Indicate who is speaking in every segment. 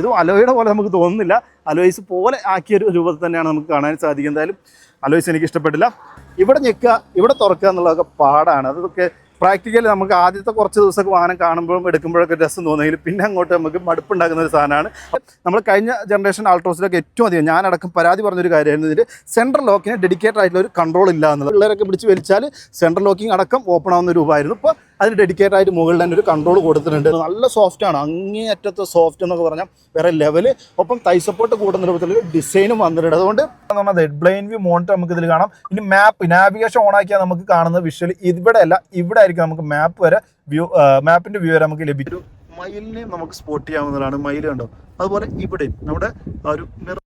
Speaker 1: ഇത് അലോയുടെ പോലെ നമുക്ക് തോന്നുന്നില്ല. അലോയ്സ് പോലെ ആക്കിയ ഒരു രൂപത്തിൽ തന്നെയാണ് നമുക്ക് കാണാൻ സാധിക്കും എന്തായാലും അലോയ്സ് എനിക്ക് ഇഷ്ടപ്പെട്ടില്ല. ഇവിടെ ഞെക്കുക ഇവിടെ തുറക്കുക എന്നുള്ളതൊക്കെ പാടാണ്. അതൊക്കെ പ്രാക്ടിക്കലി നമുക്ക് ആദ്യത്തെ കുറച്ച് ദിവസമൊക്കെ വാഹനം കാണുമ്പോഴും എടുക്കുമ്പോഴൊക്കെ രസം തോന്നുമെങ്കിൽ പിന്നെ അങ്ങോട്ട് നമുക്ക് മടുപ്പുണ്ടാക്കുന്ന ഒരു സാധനമാണ്. നമ്മൾ കഴിഞ്ഞ ജനറേഷൻ ആൾട്രോസിലൊക്കെ ഏറ്റവും അധികം ഞാനടക്കം പരാതി പറഞ്ഞൊരു കാര്യമായിരുന്നു. ഇതിന്റെ സെൻട്രൽ ലോക്കിന് ഡെഡിക്കേറ്റഡ് ആയിട്ടുള്ള ഒരു കൺട്രോൾ ഇല്ല എന്നുള്ളത്. പിള്ളേരൊക്കെ പിടിച്ച് വലിച്ചാൽ സെൻട്രൽ ലോക്കിംഗ് അടക്കം ഓപ്പൺ ആവുന്ന രൂപമായിരുന്നു. ഇപ്പോൾ അതിന് ഡെഡിക്കേറ്റ് ആയിട്ട് മുകളിൽ തന്നെ ഒരു കൺട്രോൾ കൊടുത്തിട്ടുണ്ട്. നല്ല സോഫ്റ്റ് ആണ്. അങ്ങേയറ്റത്തെ സോഫ്റ്റ് എന്നൊക്കെ പറഞ്ഞാൽ വേറെ ലെവൽ ഒപ്പം തൈ സപ്പോർട്ട് കൂടുന്ന രൂപത്തിൽ ഡിസൈനും വന്നിട്ടുണ്ട്. അതുകൊണ്ട് പറഞ്ഞാൽ ഹെഡ് ബ്ലൈൻ വ്യൂ മോണിറ്റർ നമുക്ക് ഇതിൽ കാണാം. ഇനി മാപ്പ് നാവിഗേഷൻ ഓൺ ആക്കിയാൽ നമുക്ക് കാണുന്ന വിഷ്വൽ ഇവിടെ അല്ല ഇവിടെ ആയിരിക്കും നമുക്ക് മാപ്പ് വരെ വ്യൂ മാപ്പിന്റെ വ്യൂ വരെ നമുക്ക് ലഭിക്കും. മയിലിനെ നമുക്ക് സ്പോട്ട് ചെയ്യാവുന്നതാണ് മയിൽ കണ്ടോ? അതുപോലെ ഇവിടെ നമ്മുടെ ഒരു മിറർ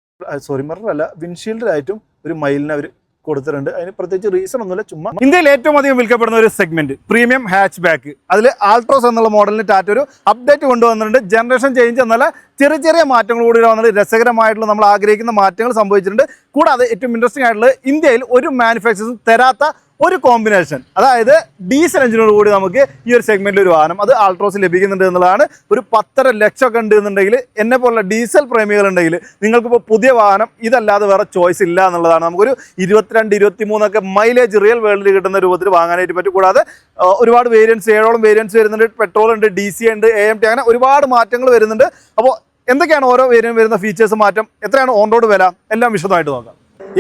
Speaker 1: സോറി മിറർ അല്ല വിൻഷീൽഡിലായിട്ടും ഒരു മയിലിനെ അവർ കൊടുത്തിട്ടുണ്ട്. അതിന് പ്രത്യേകിച്ച് റീസൺ ഒന്നുമില്ല. ചുമ്മാ ഇന്ത്യയിൽ ഏറ്റവും അധികം വിൽക്കപ്പെടുന്ന ഒരു സെഗ്മെന്റ് പ്രീമിയം ഹാച്ച് ബാക്ക് അതിൽ ആൾട്രോസ് എന്നുള്ള മോഡലിന് ടാറ്റ ഒരു അപ്ഡേറ്റ് കൊണ്ടുവന്നിട്ടുണ്ട്. ജനറേഷൻ ചേഞ്ച് എന്നാൽ ചെറിയ ചെറിയ മാറ്റങ്ങൾ കൂടി വന്നിട്ട് രസകരമായിട്ടുള്ള നമ്മൾ ആഗ്രഹിക്കുന്ന മാറ്റങ്ങൾ സംഭവിച്ചിട്ടുണ്ട്. കൂടാതെ ഏറ്റവും ഇൻട്രസ്റ്റിംഗ് ആയിട്ടുള്ള ഇന്ത്യയിൽ ഒരു മാനുഫാക്ചറേഴ്സും തരാത്ത ഒരു കോമ്പിനേഷൻ അതായത് ഡീസൽ എഞ്ചിനോട് കൂടി നമുക്ക് ഈ ഒരു സെഗ്മെന്റിൽ ഒരു വാഹനം അത് ആൾട്രോസ് ലഭിക്കുന്നുണ്ട് എന്നുള്ളതാണ്. ഒരു പത്തര ലക്ഷമൊക്കെ ഉണ്ട് എന്നുണ്ടെങ്കിൽ എന്നെ പോലുള്ള ഡീസൽ പ്രേമികൾ ഉണ്ടെങ്കിൽ നിങ്ങൾക്കിപ്പോൾ പുതിയ വാഹനം ഇതല്ലാതെ വേറെ ചോയ്സ് ഇല്ല എന്നുള്ളതാണ്. നമുക്കൊരു ഇരുപത്തിരണ്ട് ഇരുപത്തി മൂന്നൊക്കെ മൈലേജ് റിയൽ വേൾഡിൽ കിട്ടുന്ന രൂപത്തിൽ വാങ്ങാനായിട്ട് പറ്റും. കൂടാതെ ഒരുപാട് വേരിയൻസ് ഏഴോളം വേരിയൻസ് വരുന്നുണ്ട്. പെട്രോൾ ഉണ്ട് ഡി സി ഉണ്ട് എ എം ടി അങ്ങനെ ഒരുപാട് മാറ്റങ്ങൾ വരുന്നുണ്ട്. അപ്പോൾ എന്തൊക്കെയാണ് ഓരോ വേരിയന്റ് വരുന്ന ഫീച്ചേഴ്സ് മാറ്റം? എത്രയാണ് ഓൺ റോഡ് വില? എല്ലാം വിശദമായിട്ട് നോക്കാം.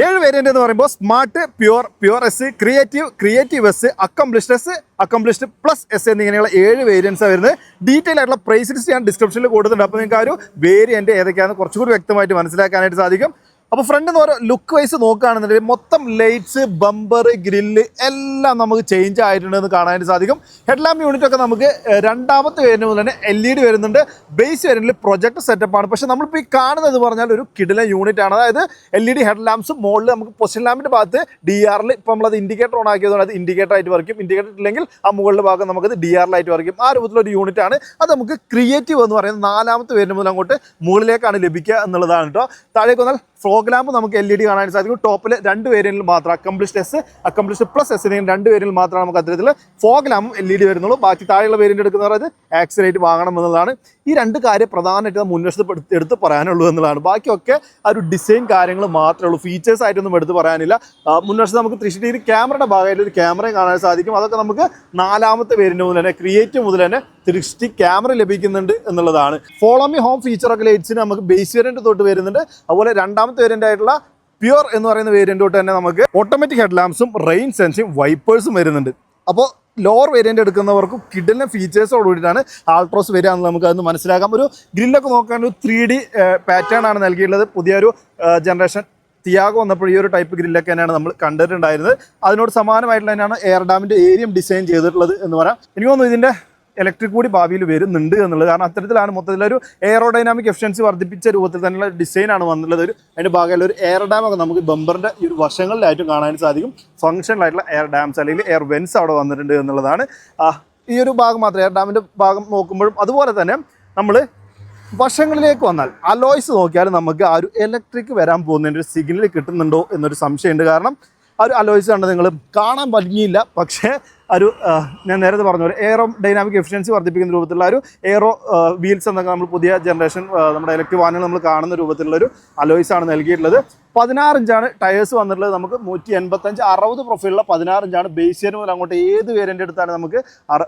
Speaker 1: ഏഴ് വേരിയന്റ് എന്ന് പറയുമ്പോൾ smart pure pure S creative creative S accomplished S accomplished plus S എന്നിങ്ങനെയുള്ള ഏഴ് വേരിയൻസ് വരുന്നത്. ഡീറ്റെയിൽ ആയിട്ടുള്ള പ്രൈസ് ലിസ്റ്റ് ഞാൻ ഡിസ്ക്രിപ്ഷനിൽ കൊടുത്തിട്ടുണ്ട്. അപ്പോൾ നിങ്ങൾക്ക് ആ ഒരു വേരിയന്റ് ഏതൊക്കെയാണെന്ന് കുറച്ചുകൂടി വ്യക്തമായിട്ട് മനസ്സിലാക്കാനായിട്ട് സാധിക്കും. അപ്പോൾ ഫ്രണ്ട് എന്ന് പറയുക ലുക്ക് വൈസ് നോക്കുകയാണെന്നുണ്ടെങ്കിൽ മൊത്തം ലൈറ്റ്സ് ബമ്പർ ഗ്രില്ല് എല്ലാം നമുക്ക് ചേഞ്ച് ആയിട്ടുണ്ടെന്ന് കാണാനായിട്ട് സാധിക്കും. ഹെഡ്ലാമ്പ് യൂണിറ്റ് ഒക്കെ നമുക്ക് രണ്ടാമത്തെ വരുന്ന മുതൽ തന്നെ എൽ ഇ ഡി വരുന്നുണ്ട്. ബേസ് വരുന്നതിൽ പ്രൊജക്ട് സെറ്റപ്പ് ആണ്. പക്ഷേ നമ്മളിപ്പോൾ ഈ കാണുന്നത് പറഞ്ഞാൽ ഒരു കിടില യൂണിറ്റ് ആണ്. അതായത് L E D head lamps മുകളിൽ നമുക്ക് പൊസിഷൻ ലാമ്പിന്റെ ഭാഗത്ത് ഡി ആറിൽ ഇപ്പോൾ നമ്മളത് ഇൻഡിക്കേറ്റർ ഓൺ ആക്കിയതുകൊണ്ട് അത് ഇൻഡിക്കേറ്റർ ആയിട്ട് വർക്കും ഇൻഡിക്കേറ്റർ ഇല്ലെങ്കിൽ ആ മുകളിലെ ഭാഗം നമുക്കത് ഡി ആറിലായിട്ട് വർക്കും ആ രൂപത്തിലൊരു യൂണിറ്റ് ആണ്. അത് നമുക്ക് ക്രിയേറ്റീവ് എന്ന് പറയുന്നത് നാലാമത്തെ വരുന്ന മുതൽ അങ്ങോട്ട് മുകളിലേക്കാണ് ലഭിക്കുക എന്നുള്ളതാണ് കേട്ടോ താഴേക്ക് വന്നാൽ ഫ്ലോഗ് ലാമ്പ് നമുക്ക് എൽ ഇ ഡി കാണാൻ സാധിക്കും. ടോപ്പിൽ രണ്ട് വേരിയന്റിൽ മാത്രം accomplished S accomplished plus S രണ്ട് വേരിയന്റിൽ മാത്രമാണ് നമുക്ക് അത്തരത്തിൽ ഫോഗ് ലാമ്പും എൽ ഇ ഡി വരുന്നുള്ളൂ. ബാക്കി താഴെയുള്ള വേരിയന്റ് എടുക്കുന്നവർ അത് ആക്സിലേറ്റ് വാങ്ങണം എന്നുള്ളതാണ്. ഈ രണ്ട് കാര്യം പ്രധാനമായിട്ട് മുൻവശത്ത് എടുത്ത് പറയാനുള്ളൂ എന്നുള്ളതാണ്. ബാക്കിയൊക്കെ ആ ഒരു ഡിസൈൻ കാര്യങ്ങൾ മാത്രമേ ഉള്ളൂ. ഫീച്ചേഴ്സ് ആയിട്ടൊന്നും എടുത്ത് പറയാനില്ല. മുൻവശത്ത് നമുക്ക് ത്രീ ഡിഗ്രി ക്യാമറയുടെ ഭാഗമായിട്ട് ഒരു ക്യാമറയും കാണാൻ സാധിക്കും. അതൊക്കെ നമുക്ക് നാലാമത്തെ പേരിന്റെ മുതൽ തന്നെ ക്രിയേറ്റീവ് മുതൽ തന്നെ ത്രീ സിക്സ്റ്റി ക്യാമറ ലഭിക്കുന്നുണ്ട് എന്നുള്ളതാണ്. ഫോളോ മി ഹോം ഫീച്ചറൊക്കെ ലൈറ്റ്സിന് നമുക്ക് ബേസ് വേരിയന്റ് തൊട്ട് വരുന്നുണ്ട്. അതുപോലെ രണ്ടാമത്തെ വേരിയന്റ് ആയിട്ടുള്ള പ്യുർ എന്ന് പറയുന്ന വേരിയന്റ് തൊട്ട് തന്നെ നമുക്ക് ഓട്ടോമാറ്റിക് ഹെഡ് റെയിൻ സെൻസിങ് വൈപ്പേഴ്സും വരുന്നുണ്ട്. അപ്പോൾ ലോവർ വേരിയന്റ് എടുക്കുന്നവർക്ക് കിഡിലെ ഫീച്ചേഴ്സോട് കൂടിയിട്ടാണ് ആൾട്രോസ് വരിക എന്ന് നമുക്ക് അതൊന്ന് മനസ്സിലാക്കാം. ഒരു ഗ്രില്ലൊക്കെ നോക്കാൻ ഒരു ത്രീ ഡി പാറ്റേൺ ആണ് നൽകിയിട്ടുള്ളത്. പുതിയൊരു ജനറേഷൻ തിയാഗോ വന്നപ്പോൾ ഈ ഒരു ടൈപ്പ് ഗ്രില്ലൊക്കെ തന്നെയാണ് നമ്മൾ കണ്ടിട്ടുണ്ടായിരുന്നത്. അതിനോട് സമാനമായിട്ടുള്ള തന്നെയാണ് എയർ ഡാമിന്റെ ഏരിയം ഡിസൈൻ ചെയ്തിട്ടുള്ളത് എന്ന് പറയാം. എനിക്ക് തോന്നുന്നു ഇതിന്റെ ഇലക്ട്രിക് കൂടി ഭാവിയിൽ വരുന്നുണ്ട് എന്നുള്ളത്. കാരണം അത്തരത്തിലാണ് മൊത്തത്തിലൊരു എയറോഡൈനാമിക് എഫിഷ്യൻസി വർദ്ധിപ്പിച്ച രൂപത്തിൽ തന്നെയുള്ള ഡിസൈനാണ് വന്നുള്ളത് ഒരു അതിന്റെ ഭാഗമായുള്ള ഒരു എയർ ഡാം ഒക്കെ നമുക്ക് ബമ്പറിന്റെ ഈ ഒരു വശങ്ങളിലായിട്ടും കാണാൻ സാധിക്കും. ഫംഗ്ഷനിലായിട്ടുള്ള എയർ ഡാംസ് അല്ലെങ്കിൽ എയർ വെൻസ് അവിടെ വന്നിട്ടുണ്ട് എന്നുള്ളതാണ്. ഈ ഒരു ഭാഗം മാത്രം എയർ ഡാമിന്റെ ഭാഗം നോക്കുമ്പോഴും അതുപോലെ തന്നെ നമ്മൾ വശങ്ങളിലേക്ക് വന്നാൽ അലോയ്സ് നോക്കിയാൽ നമുക്ക് ആ ഒരു ഇലക്ട്രിക് വരാൻ പോകുന്നതിന്റെ ഒരു സിഗ്നൽ കിട്ടുന്നുണ്ടോ എന്നൊരു സംശയമുണ്ട്. കാരണം ഒരു അലോയ്സ് കണ്ട് നിങ്ങൾ കാണാൻ ഭംഗിയില്ല. പക്ഷേ ഒരു ഞാൻ നേരത്തെ പറഞ്ഞ എയറോ ഡൈനാമിക് എഫിഷ്യൻസി വർദ്ധിപ്പിക്കുന്ന രൂപത്തിലുള്ള ഒരു എയറോ വീൽസ് എന്നൊക്കെ നമ്മൾ പുതിയ ജനറേഷൻ നമ്മുടെ ഇലക്ട്രിക് വാഹനങ്ങൾ നമ്മൾ കാണുന്ന രൂപത്തിലുള്ള ഒരു അലോയ്സ് ആണ് നൽകിയിട്ടുള്ളത്. പതിനാറ് ഇഞ്ചാണ് ടയേഴ്സ് വന്നിട്ടുള്ളത് നമുക്ക് നൂറ്റി എൺപത്തഞ്ച് അറുപത് പ്രൊഫൈലുള്ള പതിനാറ് ഇഞ്ചാണ് ബേസ് മുതൽ അങ്ങോട്ട് ഏത് വേരിയന്റ് എടുത്താണ് നമുക്ക്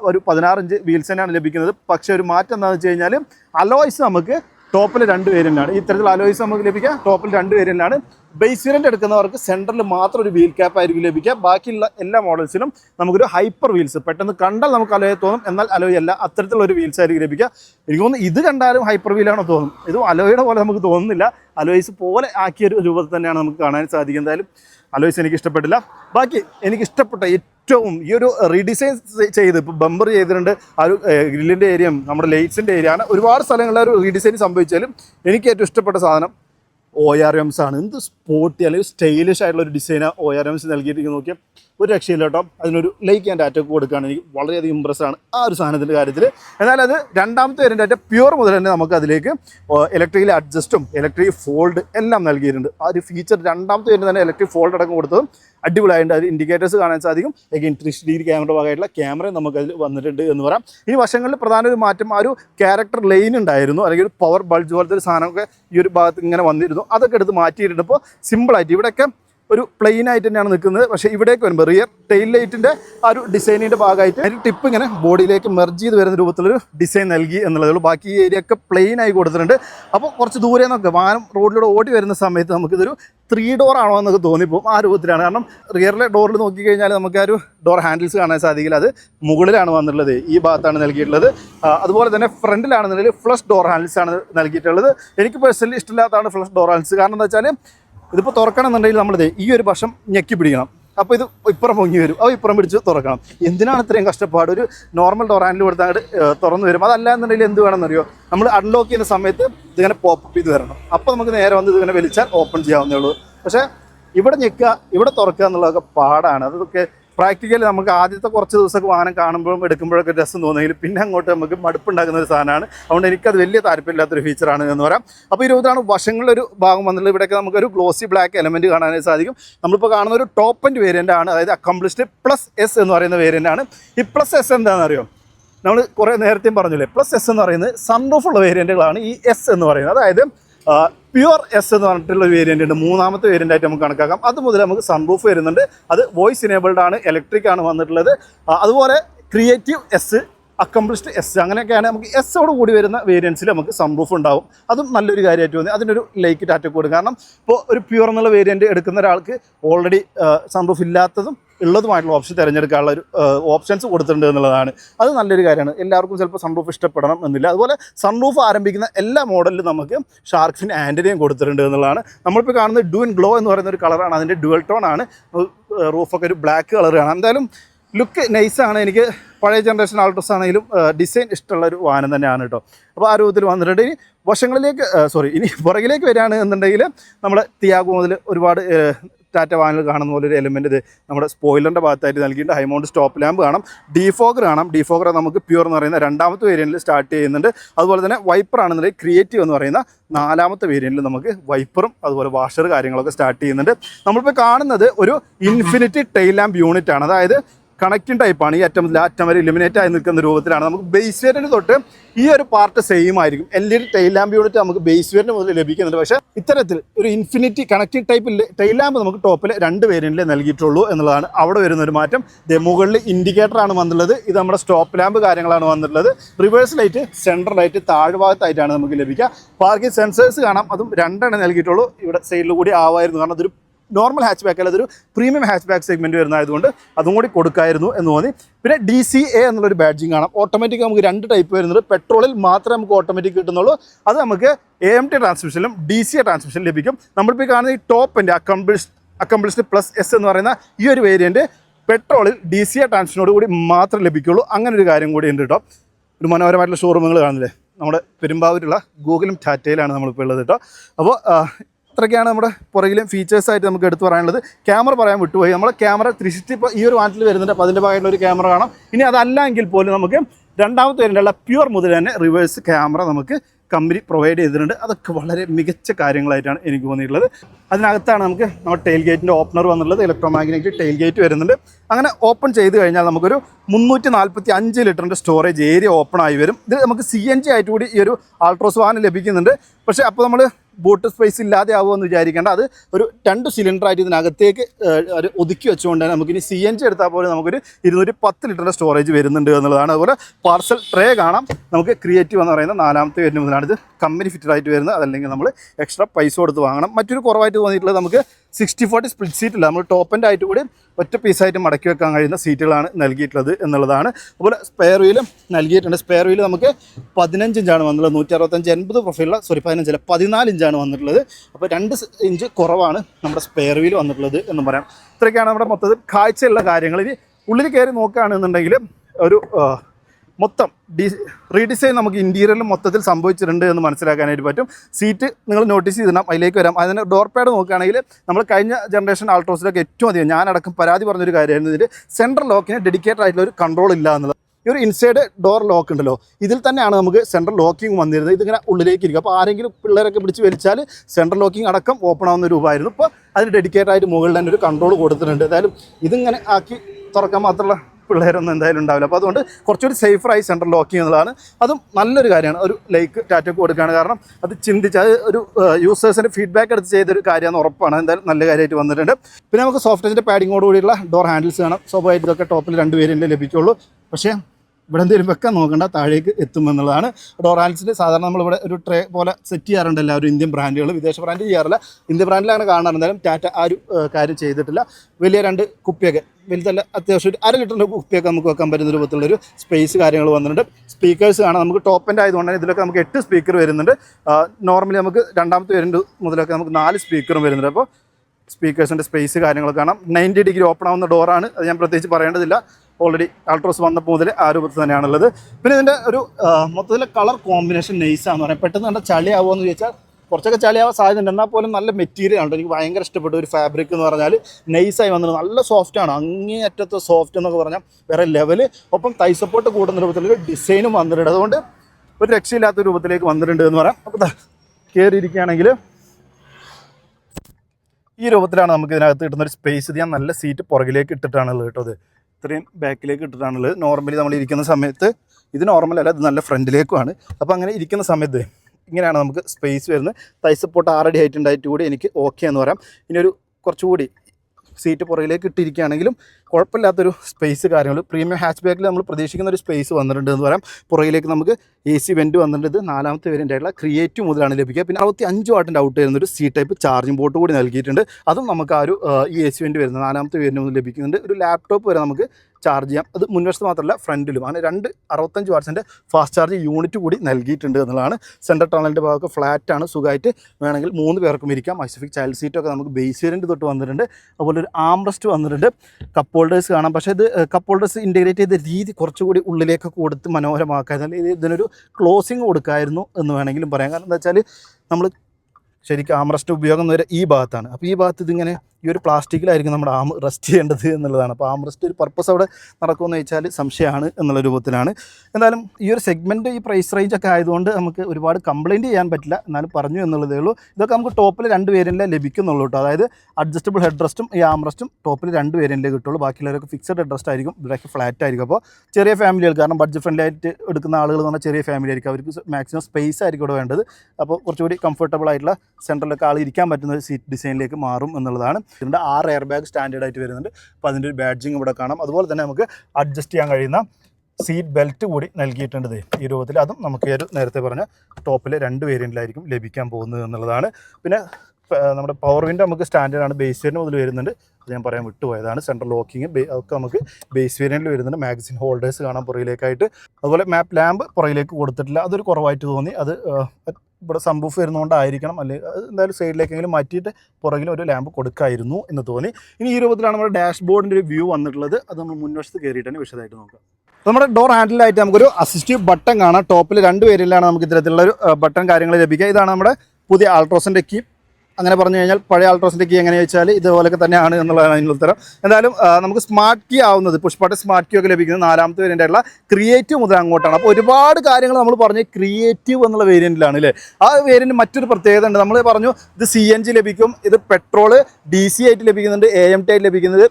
Speaker 1: ഒരു പതിനാറ് ഇഞ്ച് വീൽസ് തന്നെയാണ് ലഭിക്കുന്നത്. പക്ഷേ ഒരു മാറ്റം എന്താണെന്ന് വെച്ച് കഴിഞ്ഞാൽ അലോയ്സ് നമുക്ക് ടോപ്പിൽ രണ്ട് വേരിയന്റാണ് ഇത്തരത്തിൽ അലോയ്സ് നമുക്ക് ലഭിക്കുക ടോപ്പിൽ രണ്ട് വേരിയന്റാണ് ബേസ് വേരിയന്റ് എടുക്കുന്നവർക്ക് സെന്ററിൽ മാത്രം ഒരു വീൽ ക്യാപ്പ് ആയിരിക്കും ലഭിക്കുക. ബാക്കിയുള്ള എല്ലാ മോഡൽസിലും നമുക്കൊരു ഹൈപ്പർ വീൽസ് പെട്ടെന്ന് കണ്ടാൽ നമുക്ക് അലോയെ തോന്നും. എന്നാൽ അലോയ് അല്ല അത്തരത്തിലുള്ള ഒരു വീൽസ് ആയിരിക്കും ലഭിക്കുക. എനിക്ക് തോന്നുന്നു ഇത് കണ്ടാലും ഹൈപ്പർ വീലാണോ തോന്നും. ഇത് അലോയുടെ പോലെ നമുക്ക് തോന്നുന്നില്ല. അലോയ്സ് പോലെ ആക്കിയ ഒരു രൂപത്തിൽ തന്നെയാണ് നമുക്ക് കാണാൻ സാധിക്കുക. എന്തായാലും അലോയ്സ് എനിക്ക് ഇഷ്ടപ്പെട്ടില്ല ബാക്കി എനിക്ക് ഇഷ്ടപ്പെട്ട ഏറ്റവും ഈ ഒരു റീഡിസൈൻ ചെയ്ത് ഇപ്പോൾ ബമ്പർ ചെയ്തിട്ടുണ്ട്. ആ ഒരു ഗ്രില്ലിന്റെ ഏരിയയും നമ്മുടെ ലൈറ്റ്സിന്റെ ഏരിയ ആണ്. ഒരുപാട് സ്ഥലങ്ങളിൽ ഒരു റീഡിസൈൻ സംഭവിച്ചാലും എനിക്ക് ഏറ്റവും ഇഷ്ടപ്പെട്ട സാധനം ഒ ആർ എംസ് ആണ്. എന്ത് സ്പോർട്ടി അല്ലെങ്കിൽ സ്റ്റൈലിഷ് ആയിട്ടുള്ള ഒരു ഡിസൈനാണ് ഒ ആർ എംസ് നൽകിയിരിക്കുന്നത് നോക്കിയാൽ ഒരു രക്ഷയില്ല കേട്ടോ. അതിനൊരു ലൈക്ക് ആൻഡ് അറ്റാക്ക് കൊടുക്കുകയാണ്. എനിക്ക് വളരെയധികം ഇമ്പ്രസ് ആണ് ആ ഒരു സാധനത്തിന്റെ കാര്യത്തിൽ. എന്നാൽ അത് രണ്ടാമത്തെ വരുന്ന ഡാറ്റ പ്യുവർ മുതൽ തന്നെ നമുക്ക് അതിലേക്ക് ഇലക്ട്രിക്കൽ അഡ്ജസ്റ്റും ഇലക്ട്രിക് ഫോൾഡ് എല്ലാം നൽകിയിട്ടുണ്ട്. ആ ഒരു ഫീച്ചർ രണ്ടാമത്തെ വരുന്ന തന്നെ ഇലക്ട്രിക് ഫോൾഡ് അടക്കം കൊടുത്തതും അടിപൊളിയായിട്ട് അതിൽ ഇൻഡിക്കേറ്റേഴ്സ് കാണാൻ സാധിക്കും. എഗെയിൻ ത്രീ ഡിഗ്രി ക്യാമറ ഭാഗമായിട്ടുള്ള ക്യാമറ നമുക്ക് അതിൽ വന്നിട്ടുണ്ട് എന്ന് പറയാം. ഈ വശങ്ങളിൽ പ്രധാന ഒരു മാറ്റം ആ ഒരു ക്യാരക്ടർ ലൈൻ ഉണ്ടായിരുന്നു അല്ലെങ്കിൽ ഒരു പവർ ബൾജ് പോലത്തെ ഒരു സാധനമൊക്കെ ഈ ഒരു ഭാഗത്ത് ഇങ്ങനെ വന്നിരുന്നു. അതൊക്കെ എടുത്ത് മാറ്റിയിട്ടുണ്ട് ഇപ്പോൾ സിമ്പിളായിട്ട് ഇവിടെയൊക്കെ ഒരു പ്ലെയിൻ ആയിട്ട് തന്നെയാണ് നിൽക്കുന്നത്. പക്ഷേ ഇവിടേക്ക് വരുമ്പോൾ റിയർ ടെയിൽ ലൈറ്റിന്റെ ആ ഒരു ഡിസൈനിന്റെ ഭാഗമായിട്ട് ഒരു ടിപ്പ് ഇങ്ങനെ ബോഡിയിലേക്ക് മെർജ് ചെയ്ത് വരുന്ന രൂപത്തിലൊരു ഡിസൈൻ നൽകി എന്നുള്ളതേ ഉള്ളൂ. ബാക്കി ഈ ഏരിയ ഒക്കെ പ്ലെയിൻ ആയി കൊടുത്തിട്ടുണ്ട്. അപ്പോൾ കുറച്ച് ദൂരെ നിന്നൊക്കെ വാഹനം റോഡിലൂടെ ഓടി വരുന്ന സമയത്ത് നമുക്കിതൊരു ത്രീ ഡോർ ആണോ എന്നൊക്കെ തോന്നിപ്പോകും ആ രൂപത്തിലാണ്. കാരണം റിയറിലെ ഡോറിൽ നോക്കിക്കഴിഞ്ഞാൽ നമുക്ക് ആ ഒരു ഡോർ ഹാൻഡിൽസ് കാണാൻ സാധിക്കില്ല. അത് മുകളിലാണ് വന്നിട്ടുള്ളത്. ഈ ഭാഗത്താണ് നൽകിയിട്ടുള്ളത്. അതുപോലെ തന്നെ ഫ്രണ്ടിലാണെന്നുണ്ടെങ്കിൽ ഫ്ലഷ് ഡോർ ഹാൻഡിൽസ് ആണ് നൽകിയിട്ടുള്ളത്. എനിക്ക് പേഴ്സണലി ഇഷ്ടമില്ലാത്തതാണ് ഫ്ലഷ് ഡോർ ഹാൻഡിൽസ് കാരണം എന്താ വെച്ചാൽ ഇതിപ്പോൾ തുറക്കണമെന്നുണ്ടെങ്കിൽ നമ്മളിത് ഈ ഒരു വശം ഞെക്കി പിടിക്കണം. അപ്പോൾ ഇത് ഇപ്പുറം പൊങ്ങി വരും. അപ്പോൾ ഇപ്പുറം പിടിച്ച് തുറക്കണം. എന്തിനാണ് ഇത്രയും കഷ്ടപ്പാട്? ഒരു നോർമൽ ഡോർ ഹാൻഡിൽ കൊടുത്താൽ തുറന്നു വരും. അതല്ല എന്നുണ്ടെങ്കിൽ എന്ത് വേണമെന്നറിയോ? നമ്മൾ അൺലോക്ക് ചെയ്യുന്ന സമയത്ത് ഇതിങ്ങനെ പോപ്പ് ചെയ്ത് വരണം അപ്പോൾ നമുക്ക് നേരെ വന്ന് ഇതിങ്ങനെ വലിച്ചാൽ ഓപ്പൺ ചെയ്യാവുന്നേ ഉള്ളൂ. പക്ഷേ ഇവിടെ ഞെക്കുക ഇവിടെ തുറക്കുക എന്നുള്ളതൊക്കെ പാടാണ്. അതൊക്കെ പ്രാക്ടിക്കലി നമുക്ക് ആദ്യത്തെ കുറച്ച് ദിവസമൊക്കെ വാഹനം കാണുമ്പോഴും എടുക്കുമ്പോഴൊക്കെ രസം തോന്നുമെങ്കിൽ പിന്നെ അങ്ങോട്ട് നമുക്ക് മടുപ്പുണ്ടാക്കുന്ന ഒരു സാധനമാണ്. അതുകൊണ്ട് എനിക്കത് വലിയ താല്പര്യമില്ലാത്തൊരു ഫീച്ചറാണ് എന്ന് പറയാം. അപ്പോൾ ഇരുപതാണ് വശങ്ങളിലൊരു ഭാഗം വന്നിട്ടുള്ളത് ഇവിടെയൊക്കെ നമുക്കൊരു ഗ്ലോസി ബ്ലാക്ക് എലമെന്റ് കാണാനായി സാധിക്കും. നമ്മളിപ്പോൾ കാണുന്ന ഒരു ടോപ്പ് ആൻഡ് വേരിയന്റ് ആണ് അതായത് അക്കംപ്ലിഷ്ഡ് പ്ലസ് എസ് എന്ന് പറയുന്ന വേരിയന്റ് ആണ്. ഈ പ്ലസ് എസ് എന്താണെന്നറിയോ? നമ്മൾ കുറേ നേരത്തെയും പറഞ്ഞില്ലേ പ്ലസ് എസ് എന്ന് പറയുന്നത് സൺറൂഫ് ഉള്ള വേരിയന്റുകളാണ് ഈ എസ് എന്ന് പറയുന്നത്. അതായത് പ്യുവർ എസ് എന്ന് പറഞ്ഞിട്ടുള്ള വേരിയന്റ് ഉണ്ട്. മൂന്നാമത്തെ വേരിയന്റ് ആയിട്ട് നമുക്ക് കണക്കാക്കാം. അത് മുതൽ നമുക്ക് സൺറൂഫ് വരുന്നുണ്ട്. അത് വോയിസ് ഇനേബിൾഡ് ആണ് ഇലക്ട്രിക് ആണ് വന്നിട്ടുള്ളത്. അതുപോലെ ക്രിയേറ്റീവ് എസ് അക്കംപ്ലിഷ്ഡ് എസ് അങ്ങനെയൊക്കെയാണ് നമുക്ക് എസ്സോട് കൂടി വരുന്ന വേരിയൻസിൽ നമുക്ക് സൺറൂഫ് ഉണ്ടാവും. അതും നല്ലൊരു കാര്യമായിട്ട് തോന്നി. അതിനൊരു ലൈക്ക് ടാറ്റ കൂടും കാരണം ഇപ്പോൾ ഒരു പ്യൂർ എന്നുള്ള വേരിയന്റ് എടുക്കുന്ന ഒരാൾക്ക് ഓൾറെഡി സൺറൂഫ് ഇല്ലാത്തതും ഉള്ളതുമായിട്ടുള്ള ഓപ്ഷൻ തിരഞ്ഞെടുക്കാനുള്ള ഒരു ഓപ്ഷൻസ് കൊടുത്തിട്ടുണ്ട് എന്നുള്ളതാണ്. അത് നല്ലൊരു കാര്യമാണ്. എല്ലാവർക്കും ചിലപ്പോൾ സൺറൂഫ് ഇഷ്ടപ്പെടണം എന്നില്ല. അതുപോലെ സൺറൂഫ് ആരംഭിക്കുന്ന എല്ലാ മോഡലിലും നമുക്ക് ഷാർക്സിന് ആന്റിനെയും കൊടുത്തിട്ടുണ്ട് എന്നുള്ളതാണ്. നമ്മളിപ്പോൾ കാണുന്നത് ഡുവൻ ഗ്ലോ എന്ന് പറയുന്ന ഒരു കളറാണ് അതിന്റെ ഡുവൽ ടോൺ ആണ്. റൂഫൊക്കെ ഒരു ബ്ലാക്ക് കളറാണ് എന്തായാലും ലുക്ക് നൈസാണ് എനിക്ക് പഴയ ജനറേഷൻ ആൾട്രോസ് ആണെങ്കിലും ഡിസൈൻ ഇഷ്ടമുള്ള ഒരു വാഹനം തന്നെയാണ് കേട്ടോ അപ്പോൾ ആ രൂപത്തിൽ വന്നിട്ടുണ്ട്. ഇനി വശങ്ങളിലേക്ക് സോറി ഇനി പുറകിലേക്ക് വരികയാണ് എന്നുണ്ടെങ്കിൽ നമ്മുടെ തിയാഗോ മുതൽ ഒരുപാട് ടാറ്റ വാഹനങ്ങൾ കാണുന്ന പോലെ ഒരു എലിമെന്റ് ഇത് നമ്മുടെ സ്പോയിലറിന്റെ ഭാഗത്തായിട്ട് നൽകിയിട്ട് ഹൈമൗണ്ട് സ്റ്റോപ്പ് ലാമ്പ് കാണാം. ഡിഫോഗർ കാണാം. ഡിഫോഗർ നമുക്ക് പ്യൂർ എന്ന് പറയുന്ന രണ്ടാമത്തെ വേരിയന്റിൽ സ്റ്റാർട്ട് ചെയ്യുന്നുണ്ട്. അതുപോലെ തന്നെ വൈപ്പർ ആണെന്നുണ്ടെങ്കിൽ ക്രിയേറ്റീവ് എന്ന് പറയുന്ന നാലാമത്തെ വേരിയന്റിൽ നമുക്ക് വൈപ്പറും അതുപോലെ വാഷർ കാര്യങ്ങളൊക്കെ സ്റ്റാർട്ട് ചെയ്യുന്നുണ്ട്. നമ്മളിപ്പോൾ കാണുന്നത് ഒരു ഇൻഫിനിറ്റി ടെയിൽ ലാമ്പ് യൂണിറ്റ് ആണ്. അതായത് കണക്റ്റിംഗ് ടൈപ്പാണ് ഈ അറ്റം അറ്റം വരെ ഇലിമിനേറ്റ് ആയി നിൽക്കുന്ന രൂപത്തിലാണ്. നമുക്ക് ബേസ് വേരിന് തൊട്ട് ഈ ഒരു പാർട്ട് സെയിം ആയിരിക്കും. L E D tail lamp unit നമുക്ക് ബേസ് വേരിന് മുതൽ ലഭിക്കുന്നുണ്ട്. പക്ഷേ ഇത്തരത്തിൽ ഒരു ഇൻഫിനിറ്റി കണക്റ്റിംഗ് ടൈപ്പിൽ ടൈൽ ലാമ്പ് നമുക്ക് ടോപ്പിൽ രണ്ട് വേരിയന്റിലേ നൽകിയിട്ടുള്ളൂ എന്നുള്ളതാണ്. അവിടെ വരുന്ന ഒരു മാറ്റം മുകളിൽ ഇൻഡിക്കേറ്റർ ആണ് വന്നിട്ടുള്ളത്. ഇത് നമ്മുടെ സ്റ്റോപ്പ് ലാമ്പ് കാര്യങ്ങളാണ് വന്നിട്ടുള്ളത്. റിവേഴ്സ് ലൈറ്റ് സെൻട്രൽ ലൈറ്റ് താഴ്ഭാഗത്തായിട്ടാണ് നമുക്ക് ലഭിക്കുക. പാർക്കിംഗ് സെൻസേഴ്സ് കാണാം. അതും രണ്ടെണ്ണം നൽകിയിട്ടുള്ളൂ. ഇവിടെ സൈഡിൽ കൂടി ആവായിരുന്നു. കാരണം അതൊരു നോർമൽ ഹാച്ച് ബാക്ക് അല്ല അതൊരു പ്രീമിയം ഹാച്ച് ബാക്ക് സെഗ്മെന്റ് വരുന്നതായതുകൊണ്ട് അതും കൂടി കൊടുക്കായിരുന്നു എന്ന് തോന്നി. പിന്നെ ഡി സി എ എന്നുള്ളൊരു ബാഡ്ജിങ് കാണാം. ഓട്ടോമാറ്റിക് നമുക്ക് രണ്ട് ടൈപ്പ് വരുന്നത് പെട്രോളിൽ മാത്രമേ നമുക്ക് ഓട്ടോമാറ്റിക് കിട്ടുന്നുള്ളൂ. അത് നമുക്ക് എ എം ടി ട്രാൻസ്മിഷനിലും ഡി സി എ ട്രാൻസ്മിഷനിലും ലഭിക്കും. നമ്മളിപ്പോൾ കാണുന്ന ഈ ടോപ്പിന്റെ അക്കംപ്ലിഷ് അക്കംപ്ലിഷ്ഡ് പ്ലസ് എസ് എന്ന് പറയുന്ന ഈ ഒരു വേരിയന്റ് പെട്രോളിൽ ഡി സി എ ട്രാൻസ്മിഷനോട് കൂടി മാത്രമേ ലഭിക്കുള്ളൂ. അങ്ങനെ ഒരു കാര്യം കൂടി ഉണ്ട് കേട്ടോ. ഒരു മനോഹരമായിട്ടുള്ള ഷോറൂമുകൾ കാണില്ലേ നമ്മുടെ പെരുമ്പാവൂരുള്ള ഗൂഗിളും ടാറ്റയിലാണ് നമ്മളിപ്പോൾ ഉള്ളത് കേട്ടോ. അപ്പോൾ ഇത്രയൊക്കെയാണ് നമ്മുടെ പുറകിലും ഫീച്ചേഴ്സായിട്ട് നമുക്ക് എടുത്തു പറയാനുള്ളത്. ക്യാമറ പറയാൻ വിട്ടുപോയി. നമ്മുടെ ക്യാമറ ത്രീ സിക്സ്റ്റി ഈ ഒരു വാനത്തിൽ വരുന്നുണ്ട്. അപ്പോൾ അതിന്റെ ഭാഗമായിട്ടുള്ള ഒരു ക്യാമറ കാണാം. ഇനി അതല്ല എങ്കിൽ പോലും നമുക്ക് രണ്ടാമത്തെ വരുന്നുള്ള പ്യുവർ മുതൽ തന്നെ റിവേഴ്സ് ക്യാമറ നമുക്ക് കമ്പനി പ്രൊവൈഡ് ചെയ്തിട്ടുണ്ട്. അതൊക്കെ വളരെ മികച്ച കാര്യങ്ങളായിട്ടാണ് എനിക്ക് തോന്നിയിട്ടുള്ളത്. അതിനകത്താണ് നമുക്ക് നമ്മുടെ ടെയിൽ ഗേറ്റിന്റെ ഓപ്പണർ വന്നുള്ളത് ഇലക്ട്രോ മാഗ്നറ്റിക് ടെയിൽ ഗേറ്റ് വരുന്നുണ്ട്. അങ്ങനെ ഓപ്പൺ ചെയ്ത് കഴിഞ്ഞാൽ നമുക്കൊരു മുന്നൂറ്റി നാൽപ്പത്തി അഞ്ച് ലിറ്ററിന്റെ സ്റ്റോറേജ് ഏരിയ ഓപ്പൺ ആയി വരും. ഇത് നമുക്ക് സി എൻ ജി ആയിട്ട് കൂടി ഈ ഒരു ആൾട്രോസ് വാഹനം ലഭിക്കുന്നുണ്ട്. പക്ഷേ അപ്പോൾ നമ്മൾ ബൂട്ട് സ്പേസ് ഇല്ലാതെ ആവുമെന്ന് വിചാരിക്കേണ്ട. അത് ഒരു രണ്ട് സിലിണ്ടർ ആയിട്ട് ഇതിനകത്തേക്ക് ഒതുക്കി വെച്ചുകൊണ്ട് തന്നെ നമുക്കിനി സി എൻ ജി എടുത്താൽ പോലും നമുക്കൊരു ഇരുന്നൂറ്റി പത്ത് ലിറ്ററിന്റെ സ്റ്റോറേജ് വരുന്നുണ്ട് എന്നുള്ളതാണ്. അതുപോലെ പാർസൽ ട്രേ കാണാം. നമുക്ക് ക്രിയേറ്റീവ് എന്ന് പറയുന്ന നാലാമത്തെ വരുന്ന മുതലാണ് ഇത് കമ്പനി ഫിറ്റഡ് ആയിട്ട് വരുന്നത്. അതല്ലെങ്കിൽ നമ്മൾ എക്സ്ട്രാ പൈസ കൊടുത്ത് വാങ്ങണം. മറ്റൊരു കുറവായിട്ട് തോന്നിയിട്ടുള്ളത് നമുക്ക് സിക്സ്റ്റി ഫോർട്ടി സ്പ്ലിറ്റ് സീറ്റ് ഇല്ല. നമ്മൾ ടോപ്പ് എന്റെ ആയിട്ട് കൂടി ഒറ്റ പീസായിട്ട് മടക്കി വെക്കാൻ കഴിയുന്ന സീറ്റുകളാണ് നൽകിയിട്ടുള്ളത് എന്നുള്ളതാണ്. അതുപോലെ സ്പെയർ വീലും നൽകിയിട്ടുണ്ട്. സ്പെയർ വീൽ നമുക്ക് പതിനഞ്ച് ഇഞ്ചാണ് വന്നിട്ടുള്ളത്. നൂറ്റി അറുപത്തഞ്ച് എൺപത് പ്രൊഫൈലുള്ള സോറി പതിനഞ്ചല്ല പതിനാല് ഇഞ്ചാണ് വന്നിട്ടുള്ളത്. അപ്പോൾ രണ്ട് ഇഞ്ച് കുറവാണ് നമ്മുടെ സ്പെയർ വീൽ വന്നിട്ടുള്ളത് എന്ന് പറയാം. ഇത്രയൊക്കെയാണ് നമ്മുടെ മൊത്തത്തിൽ കാഴ്ചയുള്ള കാര്യങ്ങൾ. ഇനി ഉള്ളിൽ കയറി നോക്കുകയാണെന്നുണ്ടെങ്കിൽ ഒരു മൊത്തം ഡി റീഡിസൈൻ നമുക്ക് ഇന്റീരിയറിൽ മൊത്തത്തിൽ സംഭവിച്ചിട്ടുണ്ട് എന്ന് മനസ്സിലാക്കാനായിട്ട് പറ്റും. സീറ്റ് നിങ്ങൾ നോട്ടീസ് ചെയ്തിടാം അതിലേക്ക് വരാം. അതിന് ഡോർ പാഡ് നോക്കുകയാണെങ്കിൽ നമ്മൾ കഴിഞ്ഞ ജനറേഷൻ ആൾട്രോസിലൊക്കെ ഏറ്റവും അധികം ഞാനടക്കം പരാതി പറഞ്ഞൊരു കാര്യമായിരുന്നു. ഇതിൽ സെൻട്രൽ ലോക്കിന് ഡെഡിക്കേറ്റഡ് ആയിട്ടുള്ള ഒരു കൺട്രോൾ ഇല്ല എന്നുള്ളത്. ഈ ഒരു ഇൻസൈഡ് ഡോർ ലോക്ക് ഉണ്ടല്ലോ ഇതിൽ തന്നെയാണ് നമുക്ക് സെൻട്രൽ ലോക്കിംഗ് വന്നിരുന്നത്. ഇതിങ്ങനെ ഉള്ളിലേക്ക് ഇരിക്കും. അപ്പോൾ ആരെങ്കിലും പിള്ളേരൊക്കെ പിടിച്ച് വലിച്ചാൽ സെൻട്രൽ ലോക്കിംഗ് അടക്കം ഓപ്പൺ ആവുന്ന രൂപമായിരുന്നു. ഇപ്പോൾ അതിന് ഡെഡിക്കേറ്റഡ് ആയിട്ട് മുകളിൽ തന്നെ ഒരു കൺട്രോൾ കൊടുത്തിട്ടുണ്ട്. ഏതായാലും ഇതിങ്ങനെ ആക്കി തുറക്കാൻ മാത്രമുള്ള പിള്ളേരൊന്നും എന്തായാലും ഉണ്ടാവില്ല. അപ്പോൾ അതുകൊണ്ട് കുറച്ചുകൂടി സേഫറായി സെൻട്രൽ ലോക്ക് ചെയ്യുന്നതാണ്. അതും നല്ലൊരു കാര്യമാണ്. ഒരു ലൈക്ക് ടാറ്റോക്ക് കൊടുക്കുകയാണ്. കാരണം അത് ചിന്തിച്ച് അത് ഒരു യൂസേഴ്സിന്റെ ഫീഡ്ബാക്ക് എടുത്ത് ചെയ്തൊരു കാര്യമാണെന്ന് ഉറപ്പാണ്. എന്തായാലും നല്ല കാര്യമായിട്ട് വന്നിട്ടുണ്ട്. പിന്നെ നമുക്ക് സോഫ്റ്റ് ടച്ചിന്റെ പാഡിങ്ങോട് കൂടിയുള്ള ഡോർ ഹാൻഡിൽസ് കാണാം. സ്വാഭാവികമായിട്ട് ഇതൊക്കെ ടോപ്പിൽ രണ്ട് പേരിന്റെ ലഭിക്കുള്ളൂ. പക്ഷേ ഇവിടെ എന്തെങ്കിലും വെക്കാൻ നോക്കണ്ട താഴേക്ക് എത്തുമെന്നുള്ളതാണ്. ഡോറാൻസിൽ സാധാരണ നമ്മളിവിടെ ഒരു ട്രേ പോലെ സെറ്റ് ചെയ്യാറുണ്ട് എല്ലാവരും ഇന്ത്യൻ ബ്രാൻഡുകൾ വിദേശ ബ്രാൻഡ് ചെയ്യാറില്ല. ഇന്ത്യൻ ബ്രാൻഡിലാണ് കാണാറുണ്ടാലും ടാറ്റ ആ ഒരു കാര്യം ചെയ്തിട്ടില്ല. വലിയ രണ്ട് കുപ്പിയൊക്കെ വലുതല്ല അത്യാവശ്യം ഒരു അര ലിറ്ററിന്റെ കുപ്പിയൊക്കെ നമുക്ക് വെക്കാൻ പറ്റുന്ന രൂപത്തിലുള്ളൊരു സ്പേസ് കാര്യങ്ങൾ വന്നിട്ടുണ്ട്. സ്പീക്കേഴ്സ് കാണാം. നമുക്ക് ടോപ്പ് എന്റെ ആയതുകൊണ്ട് ഇതിലൊക്കെ നമുക്ക് എട്ട് സ്പീക്കർ വരുന്നുണ്ട്. നോർമലി നമുക്ക് രണ്ടാമത്തെ വരുന്നുണ്ട് മുതലൊക്കെ നമുക്ക് നാല് സ്പീക്കറും വരുന്നുണ്ട്. അപ്പോൾ സ്പീക്കേഴ്സിന്റെ സ്പേസ് കാര്യങ്ങൾ കാണാം. നയന്റി ഡിഗ്രി ഓപ്പൺ ആവുന്ന ഡോറാണ് അത് ഞാൻ പ്രത്യേകിച്ച് പറയേണ്ടതില്ല. ഓൾറെഡി അൾട്രോസ് വന്നപ്പോൾ മുതൽ ആ രൂപത്തിൽ തന്നെയാണുള്ളത് പിന്നെ ഇതിന്റെ ഒരു മൊത്തത്തിലെ കളർ കോമ്പിനേഷൻ നൈസാന്ന് പറയാം. പെട്ടെന്ന് കണ്ട ചളിയാവുമെന്ന് ചോദിച്ചാൽ കുറച്ചൊക്കെ ചളിയാവാൻ സാധ്യതയുണ്ട് എന്നാൽ പോലും നല്ല മെറ്റീരിയൽ ആണ് എനിക്ക് ഭയങ്കര ഇഷ്ടപ്പെട്ട ഒരു ഫാബ്രിക് എന്ന് പറഞ്ഞാൽ നൈസായി വന്നത് നല്ല സോഫ്റ്റ് ആണ്. അങ്ങേയറ്റത്തെ സോഫ്റ്റ് എന്നൊക്കെ പറഞ്ഞാൽ വേറെ ലെവൽ ഒപ്പം തൈ സപ്പോർട്ട് കൂടുന്ന രൂപത്തിലൊരു ഡിസൈനും വന്നിട്ടുണ്ട്. അതുകൊണ്ട് ഒരു രക്ഷയില്ലാത്ത രൂപത്തിലേക്ക് വന്നിട്ടുണ്ട് എന്ന് പറയാം. അപ്പോൾ കയറിയിരിക്കുകയാണെങ്കിൽ ഈ രൂപത്തിലാണ് നമുക്ക് ഇതിനകത്ത് കിട്ടുന്ന ഒരു സ്പേസ് ഞാൻ നല്ല സീറ്റ് പുറകിലേക്ക് ഇട്ടിട്ടാണ് കേട്ടോ ഇത്രയും ബാക്കിലേക്ക് ഇട്ടിട്ടാണുള്ളത്. നോർമലി നമ്മൾ ഇരിക്കുന്ന സമയത്ത് ഇത് അല്ല ഇത് നല്ല ഫ്രണ്ടിലേക്കുമാണ്. അപ്പോൾ അങ്ങനെ ഇരിക്കുന്ന സമയത്ത് ഇങ്ങനെയാണ് നമുക്ക് സ്പേസ് വരുന്നത്. തൈ സപ്പോർട്ട് ആറടി ഹൈറ്റ് ഉണ്ടായിട്ട് കൂടി എനിക്ക് ഓക്കെ എന്ന് പറയാം. ഇനി ഒരു കുറച്ചുകൂടി സീറ്റ് പുറകിലേക്ക് ഇട്ടിരിക്കുകയാണെങ്കിലും കുഴപ്പമില്ലാത്തൊരു സ്പേസ് കാര്യങ്ങൾ. പ്രീമിയം ഹാച്ച് ബാക്കിൽ നമ്മൾ പ്രതീക്ഷിക്കുന്ന ഒരു സ്പേസ് വന്നിട്ടുണ്ട് എന്ന് പറയാം. പുറകിലേക്ക് നമുക്ക് എ സി വെന്റ് വന്നിട്ടുണ്ട് നാലാമത്തെ വേരിന്റായിട്ടുള്ള ക്രിയേറ്റീവ് മുതലാണ് ലഭിക്കുക. പിന്നെ അറുപത്തി അഞ്ച് വാട്ടിന്റെ ഔട്ട് വരുന്ന ഒരു സി ടൈപ്പ് ചാർജിംഗ് ബോട്ട് കൂടി നൽകിയിട്ടുണ്ട്. അതും നമുക്ക് ആ ഒരു ഈ എ സി വെന്റ് വരുന്നത് നാലാമത്തെ വേരിന്റെ മുതൽ ലഭിക്കുന്നുണ്ട്. ഒരു ലാപ്ടോപ്പ് വരെ നമുക്ക് ചാർജ് ചെയ്യാം. അത് മുൻവശത്ത് മാത്രമല്ല ഫ്രണ്ടിലും. അങ്ങനെ രണ്ട് അറുപത്തഞ്ച് വാട്ട്സിന്റെ ഫാസ്റ്റ് ചാർജ് യൂണിറ്റ് കൂടി നൽകിയിട്ടുണ്ട് എന്നുള്ളതാണ്. സെന്റർ ടണലിന്റെ ഭാഗമൊക്കെ ഫ്ലാറ്റ് ആണ്. സുഖമായിട്ട് വേണമെങ്കിൽ മൂന്ന് പേർക്കും ഇരിക്കാം. ഐസഫിക് ചൈൽഡ് സീറ്റൊക്കെ നമുക്ക് ബേസ് വേരിയന്റ് തൊട്ട് വന്നിട്ടുണ്ട്. അതുപോലെ ഒരു ആംറസ്റ്റ് വന്നിട്ടുണ്ട്. കപ്പ് ഹോൾഡേഴ്സ് കാണാം. പക്ഷേ ഇത് കപ്പ് ഹോൾഡേഴ്സ് ഇന്റഗ്രേറ്റ് ചെയ്ത രീതി കുറച്ചുകൂടി ഉള്ളിലേക്ക് കൊടുത്ത് മനോഹരമാക്കാൻ. അല്ലെങ്കിൽ ഇതിനൊരു ക്ലോസിങ് കൊടുക്കായിരുന്നു എന്ന് വേണമെങ്കിലും പറയാം. കാരണം എന്താ വെച്ചാൽ നമ്മൾ ശരിക്കും ആംറസ്റ്റ് ഉപയോഗം എന്ന് ഈ ഭാഗത്താണ്. അപ്പോൾ ഈ ഭാഗത്ത് ഇതിങ്ങനെ ഈ ഒരു പ്ലാസ്റ്റിക്കിലായിരിക്കും നമ്മുടെ ആം റെസ്റ്റ് ചെയ്യേണ്ടത് എന്നുള്ളതാണ്. അപ്പോൾ ആം റെസ്റ്റ് ഒരു പർപ്പസ് അവിടെ നടക്കുമെന്ന് വെച്ചാൽ സംശയമാണ് എന്നുള്ള രൂപത്തിലാണ്. എന്തായാലും ഈ ഒരു സെഗ്മെന്റ് ഈ പ്രൈസ് റേഞ്ച് ഒക്കെ ആയതുകൊണ്ട് നമുക്ക് ഒരുപാട് കംപ്ലയിന്റ് ചെയ്യാൻ പറ്റില്ല. എന്നാലും പറഞ്ഞു എന്നുള്ളതേ ഉള്ളൂ. ഇതൊക്കെ നമുക്ക് ടോപ്പിൽ രണ്ട് വേരിയന്റിലേ ലഭിക്കുന്നുള്ളൂ കേട്ടോ അതായത് അഡ്ജസ്റ്റബിൾ ഹെഡ് റെസ്റ്റും ഈ ആം റെസ്റ്റും ടോപ്പിൽ രണ്ട് വേരിയന്റിലേ കിട്ടുള്ളൂ. ബാക്കിയുള്ളവരൊക്കെ ഫിക്സഡ് ഹെഡ് റെസ്റ്റ് ആയിരിക്കും. ഇവിടെയൊക്കെ ഫ്ലാറ്റ് ആയിരിക്കും. അപ്പോൾ ചെറിയ ഫാമിലികൾ കാരണം ബഡ്ജറ്റ് ഫ്രണ്ട്ലി ആയിട്ട് എടുക്കുന്ന ആളുകൾ എന്ന് പറഞ്ഞാൽ ചെറിയ ഫാമിലി ആയിരിക്കും. അവർക്ക് മാക്സിമം സ്പേസ് ആയിരിക്കും ഇവിടെ വേണ്ടത്. അപ്പോൾ കുറച്ചുകൂടി കംഫർട്ടബിൾ ആയിട്ടുള്ള സെന്ററിലൊക്കെ ആൾ ഇരിക്കാൻ പറ്റുന്ന സീറ്റ് ഡിസൈനിലേക്ക് മാറും എന്നുള്ളതാണ്. ഇതിന്റെ ആറ് എയർ ബാഗ് സ്റ്റാൻഡേർഡ് ആയിട്ട് വരുന്നുണ്ട്. അപ്പോൾ അതിന്റെ ഒരു ബാഡ്ജിങ് ഇവിടെ കാണാം. അതുപോലെ തന്നെ നമുക്ക് അഡ്ജസ്റ്റ് ചെയ്യാൻ കഴിയുന്ന സീറ്റ് ബെൽറ്റ് കൂടി നൽകിയിട്ടുണ്ട് ഈ രൂപത്തിൽ. അതും നമുക്ക് ഒരു നേരത്തെ പറഞ്ഞ ടോപ്പിൽ രണ്ട് വേരിയന്റിലായിരിക്കും ലഭിക്കാൻ പോകുന്നത് എന്നുള്ളതാണ്. പിന്നെ നമ്മുടെ പവർ വിൻഡ് നമുക്ക് സ്റ്റാൻഡേർഡ് ആണ്. ബേസ് വേരിയന്റ് മുതൽ വരുന്നുണ്ട്. അത് ഞാൻ പറയാൻ വിട്ടുപോയതാണ്. സെൻട്രൽ ലോക്കിങ് ഒക്കെ നമുക്ക് ബേസ് വേരിയന്റിൽ വരുന്നുണ്ട്. മാഗസിൻ ഹോൾഡേഴ്സ് കാണാൻ പുറകിലേക്കായിട്ട്. അതുപോലെ മാപ്പ് ലാമ്പ് പുറകിലേക്ക് കൊടുത്തിട്ടില്ല. അതൊരു കുറവായിട്ട് തോന്നി. അത് ഇവിടെ സംബൂഫ് വരുന്നതുകൊണ്ടായിരിക്കണം അല്ലെങ്കിൽ എന്തായാലും സൈഡിലേക്കെങ്കിലും മാറ്റിയിട്ട് പുറകിൽ ഒരു ലാമ്പ് കൊടുക്കായിരുന്നു എന്ന് തോന്നി. ഇനി ഈ രൂപത്തിലാണ് നമ്മുടെ ഡാഷ് ബോർഡിന്റെ ഒരു വ്യൂ വന്നിട്ടുള്ളത്. അത് നമ്മൾ മുൻവശത്ത് കയറിയിട്ട് തന്നെ വിശദമായിട്ട് നോക്കാം. നമ്മുടെ ഡോർ ഹാൻഡിലായിട്ട് നമുക്കൊരു അസിസ്റ്റീവ് ബട്ടൺ കാണാം. ടോപ്പിൽ രണ്ട് പേരിലാണ് നമുക്ക് ഇത്തരത്തിലുള്ള ഒരു ബട്ടൺ കാര്യങ്ങൾ ലഭിക്കുക. ഇതാണ് നമ്മുടെ പുതിയ ആൾട്രോസിന്റെ കീ അങ്ങനെ പറഞ്ഞു കഴിഞ്ഞാൽ പഴയ അൾട്രോസിന്റെ കീ എങ്ങനെ വെച്ചാൽ ഇതുപോലൊക്കെ തന്നെയാണ് എന്നുള്ളതാണ് അതിനുള്ള ഉത്തരം. എന്തായാലും നമുക്ക് സ്മാർട്ട് കീ ആവുന്നത് പുഷ്പാട്ട് സ്മാർട്ട് കീ ഒക്കെ ലഭിക്കുന്നത് നാലാമത്തെ വേരിയന്റ് ആയിട്ടുള്ള ക്രിയേറ്റീവ് മുതൽ അങ്ങോട്ടാണ്. അപ്പോൾ ഒരുപാട് കാര്യങ്ങൾ നമ്മൾ പറഞ്ഞു ക്രിയേറ്റീവ് എന്നുള്ള വേരിയന്റിലാണ് അല്ലേ ആ വേരിയന്റ് മറ്റൊരു പ്രത്യേകത ഉണ്ട്. നമ്മൾ പറഞ്ഞു ഇത് സി എൻ ജി ലഭിക്കും ഇത് പെട്രോൾ ഡി സി ആയിട്ട് ലഭിക്കുന്നുണ്ട് എ എം ടി ആയിട്ട് ലഭിക്കുന്നത്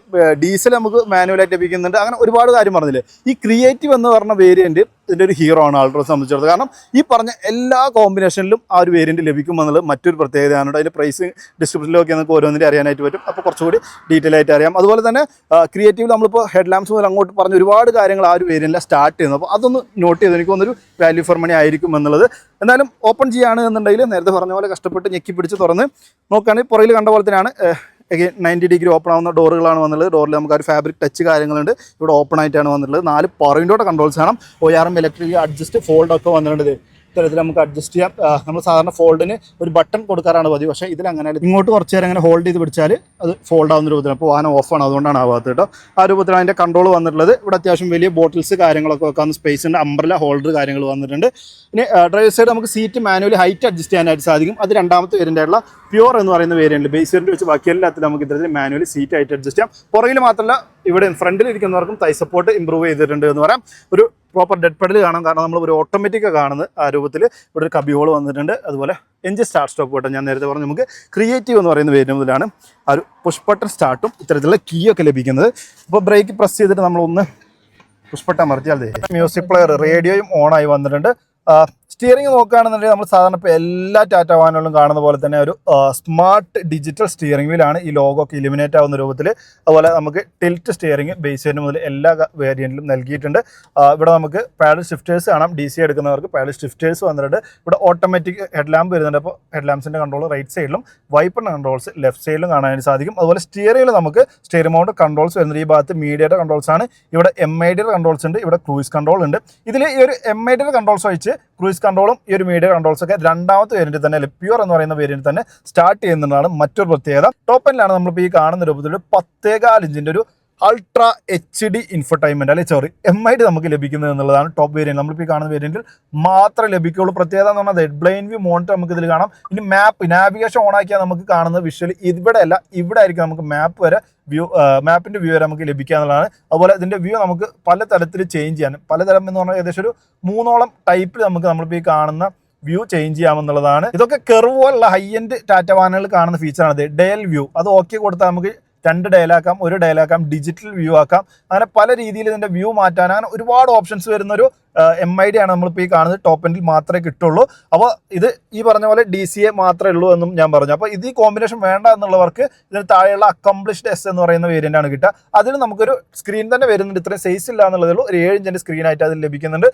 Speaker 1: ഡീസൽ നമുക്ക് മാനുവലായിട്ട് ലഭിക്കുന്നുണ്ട് അങ്ങനെ ഒരുപാട് കാര്യം പറഞ്ഞില്ലേ? ഈ ക്രിയേറ്റീവ് എന്ന് പറഞ്ഞ വേരിയന്റ് ഇതിന്റെ ഒരു ഹീറോ ആണ് ആൾട്രോസ് സംബന്ധിച്ചിടത്തോളം. കാരണം ഈ പറഞ്ഞ എല്ലാ കോമ്പിനേഷനിലും ആ ഒരു വേരിയന്റ് ലഭിക്കും എന്നുള്ളത് മറ്റൊരു പ്രത്യേകതയാണ് അതിന്റെ പ്രൈസ് ഡിസ്ക്രിപ്ഷനിലൊക്കെ നമുക്ക് ഓരോന്നിന്റെ അറിയാനായിട്ട് പറ്റും. അപ്പോൾ കുറച്ചുകൂടി ഡീറ്റെയിൽ ആയിട്ട് അറിയാം. അതുപോലെ തന്നെ ക്രിയേറ്റീവ് നമ്മളിപ്പോൾ ഹെഡ് ലാംപ്സ് മുതൽ അങ്ങോട്ട് പറഞ്ഞ ഒരുപാട് കാര്യങ്ങൾ ആ ഒരു വേരിയന്റിൽ സ്റ്റാർട്ട് ചെയ്യുന്നത് അപ്പോൾ അതൊന്ന് നോട്ട് ചെയ്ത് എനിക്ക് തോന്നുന്നൊരു വാല്യൂ ഫോർ മണി ആയിരിക്കും എന്നുള്ളത്. എന്നാലും ഓപ്പൺ ചെയ്യുകയാണ് എന്നുണ്ടെങ്കിൽ നേരത്തെ പറഞ്ഞ പോലെ കഷ്ടപ്പെട്ട് ഞെക്കി പിടിച്ച് തുറന്ന് നോക്കുകയാണെങ്കിൽ പുറയിൽ കണ്ട പോലെ തന്നെയാണ് നയന്റി ഡിഗ്രി ഓപ്പൺ ആവുന്ന ഡോറുകളാണ് വന്നുള്ളത് ഡോറിൽ നമുക്ക് ഒരു ഫാബ്രിക് ടച്ച് കാര്യങ്ങളുണ്ട്. ഇവിടെ ഓപ്പൺ ആയിട്ടാണ് വന്നിട്ടുള്ളത്. നാല് പോയിന്റോടെ കൺട്രോൾസ് കാണാം O R M electric adjust fold ഒക്കെ വന്നിട്ടുണ്ട് ഇത്. ഇത്തരത്തിൽ നമുക്ക് അഡ്ജസ്റ്റ് ചെയ്യാം. നമ്മൾ സാധാരണ ഫോൾഡിന് ഒരു ബട്ടൺ കൊടുക്കാറാണ് പതിവ്. പക്ഷേ ഇതിൽ അങ്ങനെ. ഇങ്ങോട്ട് കുറച്ച് നേരം അങ്ങനെ ഹോൾഡ് ചെയ്ത് പിടിച്ചാൽ അത് ഫോൾഡ് ആവുന്ന രൂപത്തിൽ അപ്പോൾ വാഹനം ഓഫാണ് അതുകൊണ്ടാണ് ആവാത്തത് കേട്ടോ. ആ രൂപത്തിലാണ് അതിന്റെ കൺട്രോൾ വന്നിട്ടുള്ളത്. ഇവിടെ അത്യാവശ്യം വലിയ ബോട്ടിൽസ് കാര്യങ്ങളൊക്കെ വെക്കാവുന്ന സ്പേസ് ഉണ്ട്. അംബ്രല ഹോൾഡർ കാര്യങ്ങൾ വന്നിട്ടുണ്ട്. ഇനി ഡ്രൈവർ സൈഡ് നമുക്ക് സീറ്റ് മാനുവലി ഹൈറ്റ് അഡ്ജസ്റ്റ് ചെയ്യാനായിട്ട് സാധിക്കും. അത് രണ്ടാമത്തെ വേരിയന്റ് പ്യുവർ എന്ന് പറയുന്ന വേരിയന്റ് ബേസ് വെച്ച് ബാക്കി എല്ലാത്തിലും നമുക്ക് ഇത്തരത്തിൽ മാനുവലി സീറ്റ് ആയിട്ട് അഡ്ജസ്റ്റ് ചെയ്യാം. പുറകിൽ മാത്രമല്ല ഇവിടെ ഫ്രണ്ടിൽ ഇരിക്കുന്നവർക്കും തൈ സപ്പോർട്ട് ഇമ്പ്രൂവ് ചെയ്തിട്ടുണ്ട് എന്ന് പറയാം. ഒരു പ്രോപ്പർ ഡെഡ് പെഡൽ കാണാം. കാരണം നമ്മൾ ഒരു ഓട്ടോമാറ്റിക് കാണുന്നത് ആ രൂപത്തിൽ ഇവിടെ ഒരു കബി ഹോൾ വന്നിട്ടുണ്ട്. അതുപോലെ എഞ്ചിൻ സ്റ്റാർട്ട് സ്റ്റോപ്പ് കേട്ടോ ഞാൻ നേരത്തെ പറഞ്ഞു. നമുക്ക് ക്രിയേറ്റീവ് എന്ന് പറയുന്ന പേര് മുതലാണ് ആ ഒരു പുഷ് ബട്ടൺ സ്റ്റാർട്ടും ഇത്തരത്തിലുള്ള കീ ഒക്കെ ലഭിക്കുന്നത്. അപ്പോൾ ബ്രേക്ക് പ്രസ് ചെയ്തിട്ട് നമ്മളൊന്ന് പുഷ് മറിച്ചാൽ മ്യൂസിക് പ്ലെയർ റേഡിയോയും ഓണായി വന്നിട്ടുണ്ട്. സ്റ്റിയറിംഗ് നോക്കുകയാണെന്നുണ്ടെങ്കിൽ നമ്മൾ സാധാരണ ഇപ്പോൾ എല്ലാ ടാറ്റ വാഹനങ്ങളിലും കാണുന്ന പോലെ തന്നെ ഒരു സ്മാർട്ട് ഡിജിറ്റൽ സ്റ്റിയറിംഗ് വീലാണ് ഈ ലോഗോ ഒക്കെ ഇലിമിനേറ്റ് ആവുന്ന രൂപത്തിൽ. അതുപോലെ നമുക്ക് ടിൽറ്റ് സ്റ്റിയറിംഗ് ബേസ് ചെയ്യുന്ന മുതൽ എല്ലാ വേരിയന്റിലും നൽകിയിട്ടുണ്ട്. ഇവിടെ നമുക്ക് പാഡൽ ഷിഫ്റ്റേഴ്സ് കാണാം. ഡി സി എടുക്കുന്നവർക്ക് പാഡൽ ഷിഫ്റ്റേഴ്സ് വന്നിട്ടുണ്ട്. ഇവിടെ ഓട്ടോമാറ്റിക് ഹെഡ് ലാമ്പ് വരുന്നുണ്ട്. അപ്പോൾ ഹെഡ് ലാമ്പ്സിന്റെ കൺട്രോൾ റൈറ്റ് സൈഡിലും വൈപ്പറിന്റെ കൺട്രോൾസ് ലെഫ്റ്റ് സൈഡിലും കാണാൻ സാധിക്കും. അതുപോലെ സ്റ്റിയറിംഗിൽ നമുക്ക് സ്റ്റിയറിംഗ് മൗണ്ട് കൺട്രോൾസ് വരുന്നത് ഈ ഭാഗത്ത് മീഡിയയുടെ കൺട്രോൾസ് ആണ്. ഇവിടെ എം ഐ ഡിയുടെ കൺട്രോൾസ് ഉണ്ട്. ഇവിടെ ക്രൂയിസ് കൺട്രോൾ ഉണ്ട്. ഇതിൽ ഈ ഒരു എം ഐ ഡിയുടെ കൺട്രോൾസ് വെച്ച് ക്രൂയിസ് കൺട്രോളും ഈ ഒരു മീഡിയ കൺട്രോൾസ് ഒക്കെ രണ്ടാമത്തെ വേരിയന്റ് തന്നെ പ്യൂർ എന്ന് പറയുന്ന വേരിയന്റ് തന്നെ സ്റ്റാർട്ട് ചെയ്യുന്നതാണ് മറ്റൊരു പ്രത്യേകത. ടോപ്പനിലാണ് നമ്മളിപ്പോൾ ഈ കാണുന്ന രൂപത്തിൽ പത്തേകാൽ ഇഞ്ചിന്റെ ഒരു അൾട്രാ എച്ച് ഡി ഇൻഫർടൈൻമെന്റ് അല്ലെ? സോറി എം ഐ ഡി നമുക്ക് ലഭിക്കുന്നത് എന്നുള്ളതാണ് ടോപ്പ് വേരിയന്റ് നമ്മളിപ്പോൾ ഈ കാണുന്ന വേരിയന്റിൽ മാത്രമേ ലഭിക്കുകയുള്ളൂ പ്രത്യേകത എന്ന് പറഞ്ഞാൽ ഹെഡ് ബ്ലൈൻ വ്യൂ മോണിറ്റർ നമുക്ക് ഇതിൽ കാണാം. ഇനി മാപ്പ് നാവിഗേഷൻ ഓൺ ആക്കിയാൽ നമുക്ക് കാണുന്ന വിഷ്വൽ ഇവിടെ അല്ല ഇവിടെ ആയിരിക്കും നമുക്ക് മാപ്പ് വരെ വ്യൂ മാപ്പിന്റെ വ്യൂ വരെ നമുക്ക് ലഭിക്കുക എന്നുള്ളതാണ്. അതുപോലെ ഇതിന്റെ വ്യൂ നമുക്ക് പല തരത്തിൽ ചേഞ്ച് ചെയ്യാൻ. പലതരം എന്ന് പറഞ്ഞാൽ ഏകദേശം ഒരു മൂന്നോളം ടൈപ്പിൽ നമുക്ക് നമ്മളിപ്പോൾ ഈ കാണുന്ന വ്യൂ ചേഞ്ച് ചെയ്യാമെന്നുള്ളതാണ്. ഇതൊക്കെ കെർവ് പോലുള്ള ഹൈ എൻഡ് ടാറ്റ വാഹനങ്ങളിൽ കാണുന്ന ഫീച്ചറാണ് ഡയൽ വ്യൂ അത് ഓക്കെ കൊടുത്താൽ നമുക്ക് രണ്ട് ഡയലാക്കാം ഒരു ഡയലാക്കാം ഡിജിറ്റൽ വ്യൂ ആക്കാം. അങ്ങനെ പല രീതിയിൽ ഇതിന്റെ വ്യൂ മാറ്റാൻ അങ്ങനെ ഒരുപാട് ഓപ്ഷൻസ് വരുന്ന ഒരു എം ഐ ഡി ആണ് നമ്മളിപ്പോൾ ഈ കാണുന്നത്. ടോപ്പ് എൻഡിൽ മാത്രമേ കിട്ടുള്ളൂ. അപ്പോൾ ഇത് ഈ പറഞ്ഞ പോലെ ഡി സി എ മാത്രമേ ഉള്ളൂ എന്നും ഞാൻ പറഞ്ഞു. അപ്പോൾ ഇത് ഈ കോമ്പിനേഷൻ വേണ്ട എന്നുള്ളവർക്ക് ഇതിന് താഴെയുള്ള അക്കംപ്ലിഷ്ഡ് എസ് എന്ന് പറയുന്ന വേരിയന്റ് ആണ് കിട്ടുക. അതിൽ നമുക്കൊരു സ്ക്രീൻ തന്നെ വരുന്നുണ്ട്. ഇത്രയും സൈസ് ഇല്ല എന്നുള്ളതേ ഉള്ളൂ. ഒരു ഏഴ് ഇഞ്ചിന്റെ സ്ക്രീൻ ആയിട്ട് അതിൽ ലഭിക്കുന്നുണ്ട്.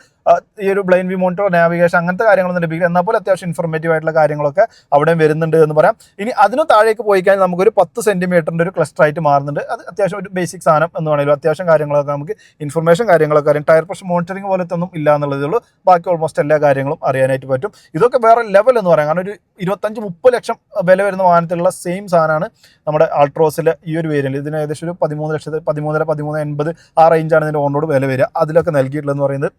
Speaker 1: ഈ ഒരു ബ്ലൈൻ വി മോണിറ്റർ നാവിഗേഷൻ അങ്ങനത്തെ കാര്യങ്ങളൊന്നും ലഭിക്കില്ല. എന്നാൽ പോലെ അത്യാവശ്യം ഇൻഫർമേറ്റീവ് ആയിട്ടുള്ള കാര്യങ്ങളൊക്കെ അവിടെയും വരുന്നുണ്ട് എന്ന് പറയാം. ഇനി അതിന് താഴേക്ക് പോയി കഴിഞ്ഞാൽ നമുക്കൊരു പത്ത് സെന്റിമീറ്ററിന്റെ ഒരു ക്ലസ്റ്റർ ആയിട്ട് മാറുന്നുണ്ട്. അത് അത്യാവശ്യം ഒരു ബേസിക് സാധനം എന്ന് പറയുമ്പോൾ അത്യാവശ്യം കാര്യങ്ങളൊക്കെ നമുക്ക് ഇൻഫർമേഷൻ കാര്യങ്ങളൊക്കെ അറിയാം. ടയർ പ്രഷർ മോണിറ്ററിംഗ് പോലത്തെ ഒന്നും ഇല്ല എന്നുള്ളതേ ഉള്ളൂ. ബാക്കി ഓൾമോസ്റ്റ് എല്ലാ കാര്യങ്ങളും അറിയാനായിട്ട് പറ്റും. ഇതൊക്കെ വേറെ ലെവൽ എന്ന് പറയാം. കാരണം ഒരു ഇരുപത്തഞ്ച് മുപ്പത് ലക്ഷം വില വരുന്ന വാഹനത്തിലുള്ള സെയിം സാധനമാണ് നമ്മുടെ ആൾട്രോസിലെ ഈ ഒരു വേരിയന്റ് ഇതിന് ഏകദേശം ഒരു പതിമൂന്ന് ലക്ഷത്തി പതിമൂന്നര പതിമൂന്ന് എൺപത് ആ റേഞ്ചാണ് ഇതിന്റെ ഓണോട് വില വരിക. അതിലൊക്കെ നൽകിയിട്ടുള്ളതെന്ന് പറയുന്നത്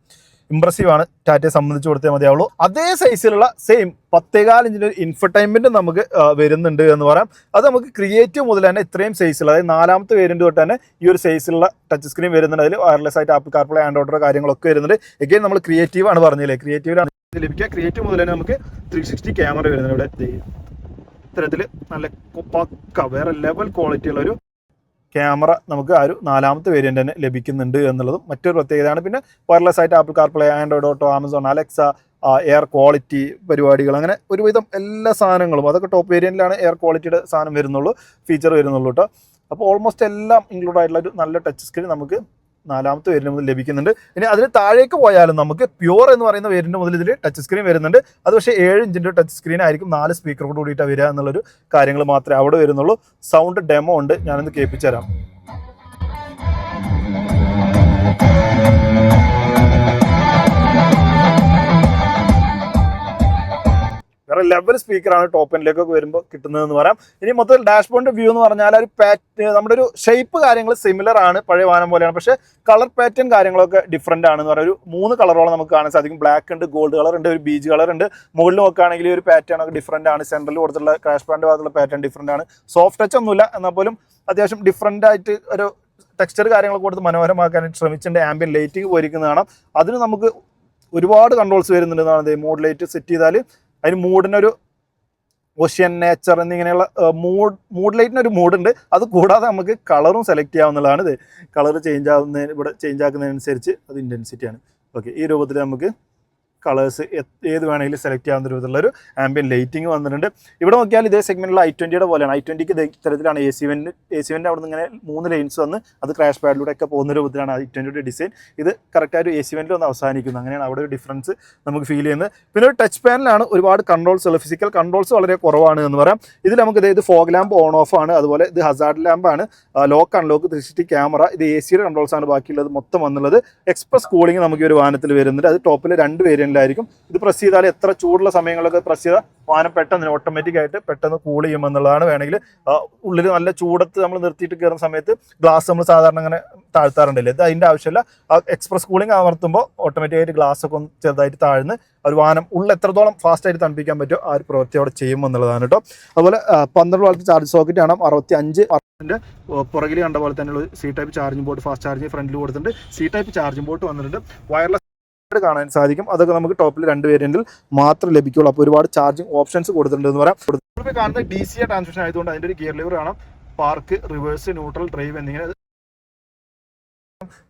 Speaker 1: ഇമ്പ്രസീവ് ആണ്. ടാറ്റയെ സംബന്ധിച്ച് കൊടുത്തേ മതിയാവുള്ളൂ. അതേ സൈസിലുള്ള സെയിം പത്തേകാൽ ഇഞ്ചിന്റെ ഒരു ഇൻഫർടൈൻമെന്റ് നമുക്ക് വരുന്നുണ്ട് എന്ന് പറയാം. അത് നമുക്ക് ക്രിയേറ്റീവ് മുതൽ തന്നെ ഇത്രയും സൈസിൽ അതായത് നാലാമത്തെ വേരിയന്റ് തൊട്ട് തന്നെ ഈ ഒരു സൈസിലുള്ള ടച്ച് സ്ക്രീൻ വരുന്നുണ്ട്. അതിൽ വയർലെസ് ആയിട്ട് ആപ്പ് കാർപ്ലേ ആൻഡ് ഓർഡർ കാര്യങ്ങളൊക്കെ വരുന്നുണ്ട്. എഗെയിൻ നമ്മൾ ക്രിയേറ്റീവ് ആണ് പറഞ്ഞില്ലേ? ക്രിയേറ്റീവിലാണ് ലഭിക്കുക. ക്രിയേറ്റീവ് മുതൽ തന്നെ നമുക്ക് ത്രീ സിക്സ്റ്റി ക്യാമറ വരുന്നുണ്ട് ഇവിടെ. ഇത്തരത്തിൽ നല്ല പക്ക വേറെ ലെവൽ ക്വാളിറ്റി ഉള്ള ഒരു ക്യാമറ നമുക്ക് ആ ഒരു നാലാമത്തെ വേരിയന്റ് തന്നെ ലഭിക്കുന്നുണ്ട് എന്നുള്ളതും മറ്റൊരു പ്രത്യേകതയാണ്. പിന്നെ വയർലെസ് ആയിട്ട് Apple CarPlay Android Auto Amazon Alexa air quality പരിപാടികൾ അങ്ങനെ ഒരുവിധം എല്ലാ സാധനങ്ങളും അതൊക്കെ ടോപ്പ് വേരിയന്റിലാണ് എയർ ക്വാളിറ്റിയുടെ സാധനം വരുന്നുള്ളൂ ഫീച്ചർ വരുന്നുള്ളൂ കേട്ടോ അപ്പോൾ ഓൾമോസ്റ്റ് എല്ലാം ഇൻക്ലൂഡ് ആയിട്ടുള്ള ഒരു നല്ല ടച്ച് സ്ക്രീൻ നമുക്ക് നാലാമത്തെ വേരിന്റെ മുതൽ ലഭിക്കുന്നുണ്ട്. ഇനി അതിന് താഴേക്ക് പോയാലും നമുക്ക് പ്യൂർ എന്ന് പറയുന്ന വേരിന്റെ മുതൽ ഇതിൽ ടച്ച് സ്ക്രീൻ വരുന്നുണ്ട്. അത് പക്ഷേ ഏഴ് ഇഞ്ചിന്റെ ടച്ച് സ്ക്രീൻ ആയിരിക്കും നാല് സ്പീക്കറോട് കൂടിയിട്ടാണ് വരിക എന്നുള്ളൊരു കാര്യങ്ങൾ മാത്രമേ അവിടെ വരുന്നുള്ളൂ. സൗണ്ട് ഡെമോ ഉണ്ട്. ഞാനൊന്ന് കേൾപ്പിച്ചു തരാം വേറെ ലെവൽ സ്പീക്കറാണ് ടോപ്പ് എൻഡിലേക്കൊക്കെ വരുമ്പോൾ കിട്ടുന്നതെന്ന് പറയാം. ഇനി മൊത്തത്തിൽ ഡാഷ്ബോർഡിന്റെ വ്യൂ എന്ന് പറഞ്ഞാൽ ഒരു പാറ്റ് നമ്മുടെ ഒരു ഷേപ്പ് കാര്യങ്ങൾ സിമിലർ ആണ് പഴയ വാഹനം പോലെയാണ്. പക്ഷേ കളർ പാറ്റേൺ കാര്യങ്ങളൊക്കെ ഡിഫറെന്റ് ആണെന്ന് പറയാം. ഒരു മൂന്ന് കളറോളം നമുക്ക് കാണാൻ സാധിക്കും. ബ്ലാക്ക് ഉണ്ട് ഗോൾഡ് കളർ ഉണ്ട് ഒരു ബീച്ച് കളർ ഉണ്ട്. മുകളിൽ നോക്കുകയാണെങ്കിൽ ഒരു പാറ്റേൺ ഒക്കെ ഡിഫറെന്റ് ആണ്. സെൻട്രൽ കൊടുത്തുള്ള ക്രാഷ് ബാൻഡ് ഭാഗത്തുള്ള പാറ്റേൺ ഡിഫറെന്റ് ആണ്. സോഫ്റ്റ് ടച്ച് ഒന്നുമില്ല. എന്നാൽ പോലും അത്യാവശ്യം ഡിഫറെന്റ് ആയിട്ട് ഒരു ടെക്സ്ചർ കാര്യങ്ങൾ കൊടുത്ത് മനോഹരമാക്കാനായിട്ട് ശ്രമിച്ചിട്ടുണ്ട്. ആംബിയൻ ലൈറ്റിംഗ് പോയിരിക്കുന്നത് കാണാം അതിന് നമുക്ക് ഒരുപാട് കൺട്രോൾസ് വരുന്നുണ്ടെന്നാണ് മോഡ് ലൈറ്റ് സെറ്റ് ചെയ്താൽ അതിന് മൂഡിനൊരു ഓഷ്യൻ നേച്ചർ എന്നിങ്ങനെയുള്ള മൂഡ് മൂഡ് ലൈറ്റിന് ഒരു മൂഡുണ്ട്. അത് കൂടാതെ നമുക്ക് കളറും സെലക്ട് ചെയ്യാവുന്നതാണ് ഇത്. കളർ ചേഞ്ച് ആവുന്നതിന് ഇവിടെ ചേഞ്ച് ആക്കുന്നതിനനുസരിച്ച് അത് ഇന്റൻസിറ്റിയാണ് ഓക്കെ ഈ രൂപത്തിൽ നമുക്ക് കളേഴ്സ് ഏത് വേണമെങ്കിലും സെലക്ട് ചെയ്യാവുന്ന രൂപത്തിലുള്ള ഒരു ആംബിയൻ ലൈറ്റിംഗ് വന്നിട്ടുണ്ട്. ഇവിടെ നോക്കിയാൽ ഇതേ സെഗ്മെന്റിൽ ഐ ട്വന്റിയുടെ പോലെയാണ്. ഐ ട്വന്റിക്ക് ഇത്തരത്തിലാണ് എ സി എ സി വെന്റെ അവിടെ നിന്ന് ഇങ്ങനെ മൂന്ന് ലൈൻസ് വന്ന് അത് ക്രാഷ് പാഡിലൂടെ ഒക്കെ പോകുന്ന രൂപത്തിലാണ് ഐ ട്വന്റിയുടെ ഡിസൈൻ ഇത് കറക്റ്റ് ഒരു എ സി ഒന്ന് അവസാനിക്കുന്നു. അങ്ങനെയാണ് അവിടെ ഒരു ഡിഫറൻസ് നമുക്ക് ഫീൽ ചെയ്യുന്നത്. പിന്നെ ഒരു ടച്ച് പാനലാണ് ഒരുപാട് കൺട്രോൾസ് ഉള്ളത് ഫിസിക്കൽ കൺട്രോൾസ് വളരെ കുറവാണ് എന്ന് പറയാം. ഇതിൽ നമുക്ക് ഇത് ഫോഗ് ലാമ്പ് ഓൺ ഓഫ് ആണ്. അതുപോലെ ഇത് ഹസാർഡ് ലാമ്പാണ് ലോക്ക് അൺലോക്ക് ത്രീ ക്യാമറ ഇത് എ സിയുടെ കൺട്രോൾസ് ആണ് ബാക്കിയുള്ളത് മൊത്തം വന്നുള്ളത്. എക്സ്പ്രസ് കൂളിംഗ് നമുക്ക് ഒരു വാഹനത്തിൽ വരുന്നുണ്ട്. അത് ടോപ്പിൽ രണ്ട് വേരിയന്റിലായിരിക്കും ഇത് പ്രസ് ചെയ്താൽ എത്ര ചൂടുള്ള സമയങ്ങളൊക്കെ പ്രസ് ചെയ്താൽ വാഹനം പെട്ടെന്ന് ഓട്ടോമാറ്റിക് ആയിട്ട് പെട്ടെന്ന് കൂൾ ചെയ്യുമെന്നുള്ളതാണ് വേണമെങ്കിൽ. ഉള്ളിൽ നല്ല ചൂടത്ത് നമ്മൾ നിർത്തിയിട്ട് കയറുന്ന സമയത്ത് ഗ്ലാസ് നമ്മൾ സാധാരണ അങ്ങനെ താഴ്ത്താറുണ്ടല്ലേ? ഇത് അതിന്റെ ആവശ്യമില്ല. എക്സ്പ്രസ് കൂളിംഗ് അമർത്തുമ്പോൾ ഓട്ടോമാറ്റിക് ആയിട്ട് ഗ്ലാസ് ഒക്കെ ഒന്ന് ചെറുതായിട്ട് താഴ്ന്ന് ഒരു വാനം ഉള്ളിൽ എത്രത്തോളം ഫാസ്റ്റ് ആയിട്ട് തണുപ്പിക്കാൻ പറ്റും ആ ഒരു പ്രവൃത്തി അവിടെ ചെയ്യുമെന്നുള്ളതാണ് കേട്ടോ. അതുപോലെ പന്ത്രണ്ട് വാൾട്ട് ചാർജ് സോക്കറ്റ് ആണ്. അറുപത്തി അഞ്ച് അതിന്റെ പുറകിൽ കണ്ട പോലെ തന്നെയുള്ള C type charging board fast charging ഫ്രണ്ടിൽ കൊടുത്തിട്ടുണ്ട്. സി ടൈപ്പ് ചാർജിംഗ് ബോർഡ് വന്നിട്ടുണ്ട്. വയർലെസ് കാണാൻ സാധിക്കും. അതൊക്കെ നമുക്ക് ടോപ്പിൽ രണ്ട് വേരിയന്റിൽ മാത്രം ലഭിക്കുള്ളൂ. അപ്പോൾ ഒരുപാട് ചാർജിങ് ഓപ്ഷൻസ് കൊടുത്തിട്ടുണ്ട് എന്ന് പറയാം. ഇപ്പോൾ കാണുന്നത് ഡി സി ട്രാൻസ്മിഷൻ ആയതുകൊണ്ട് അതിന്റെ ഒരു ഗിയർ ലിവർ കാണാം പാർക്ക് റിവേഴ്സ് ന്യൂട്രൽ ഡ്രൈവ് എന്നിങ്ങനെ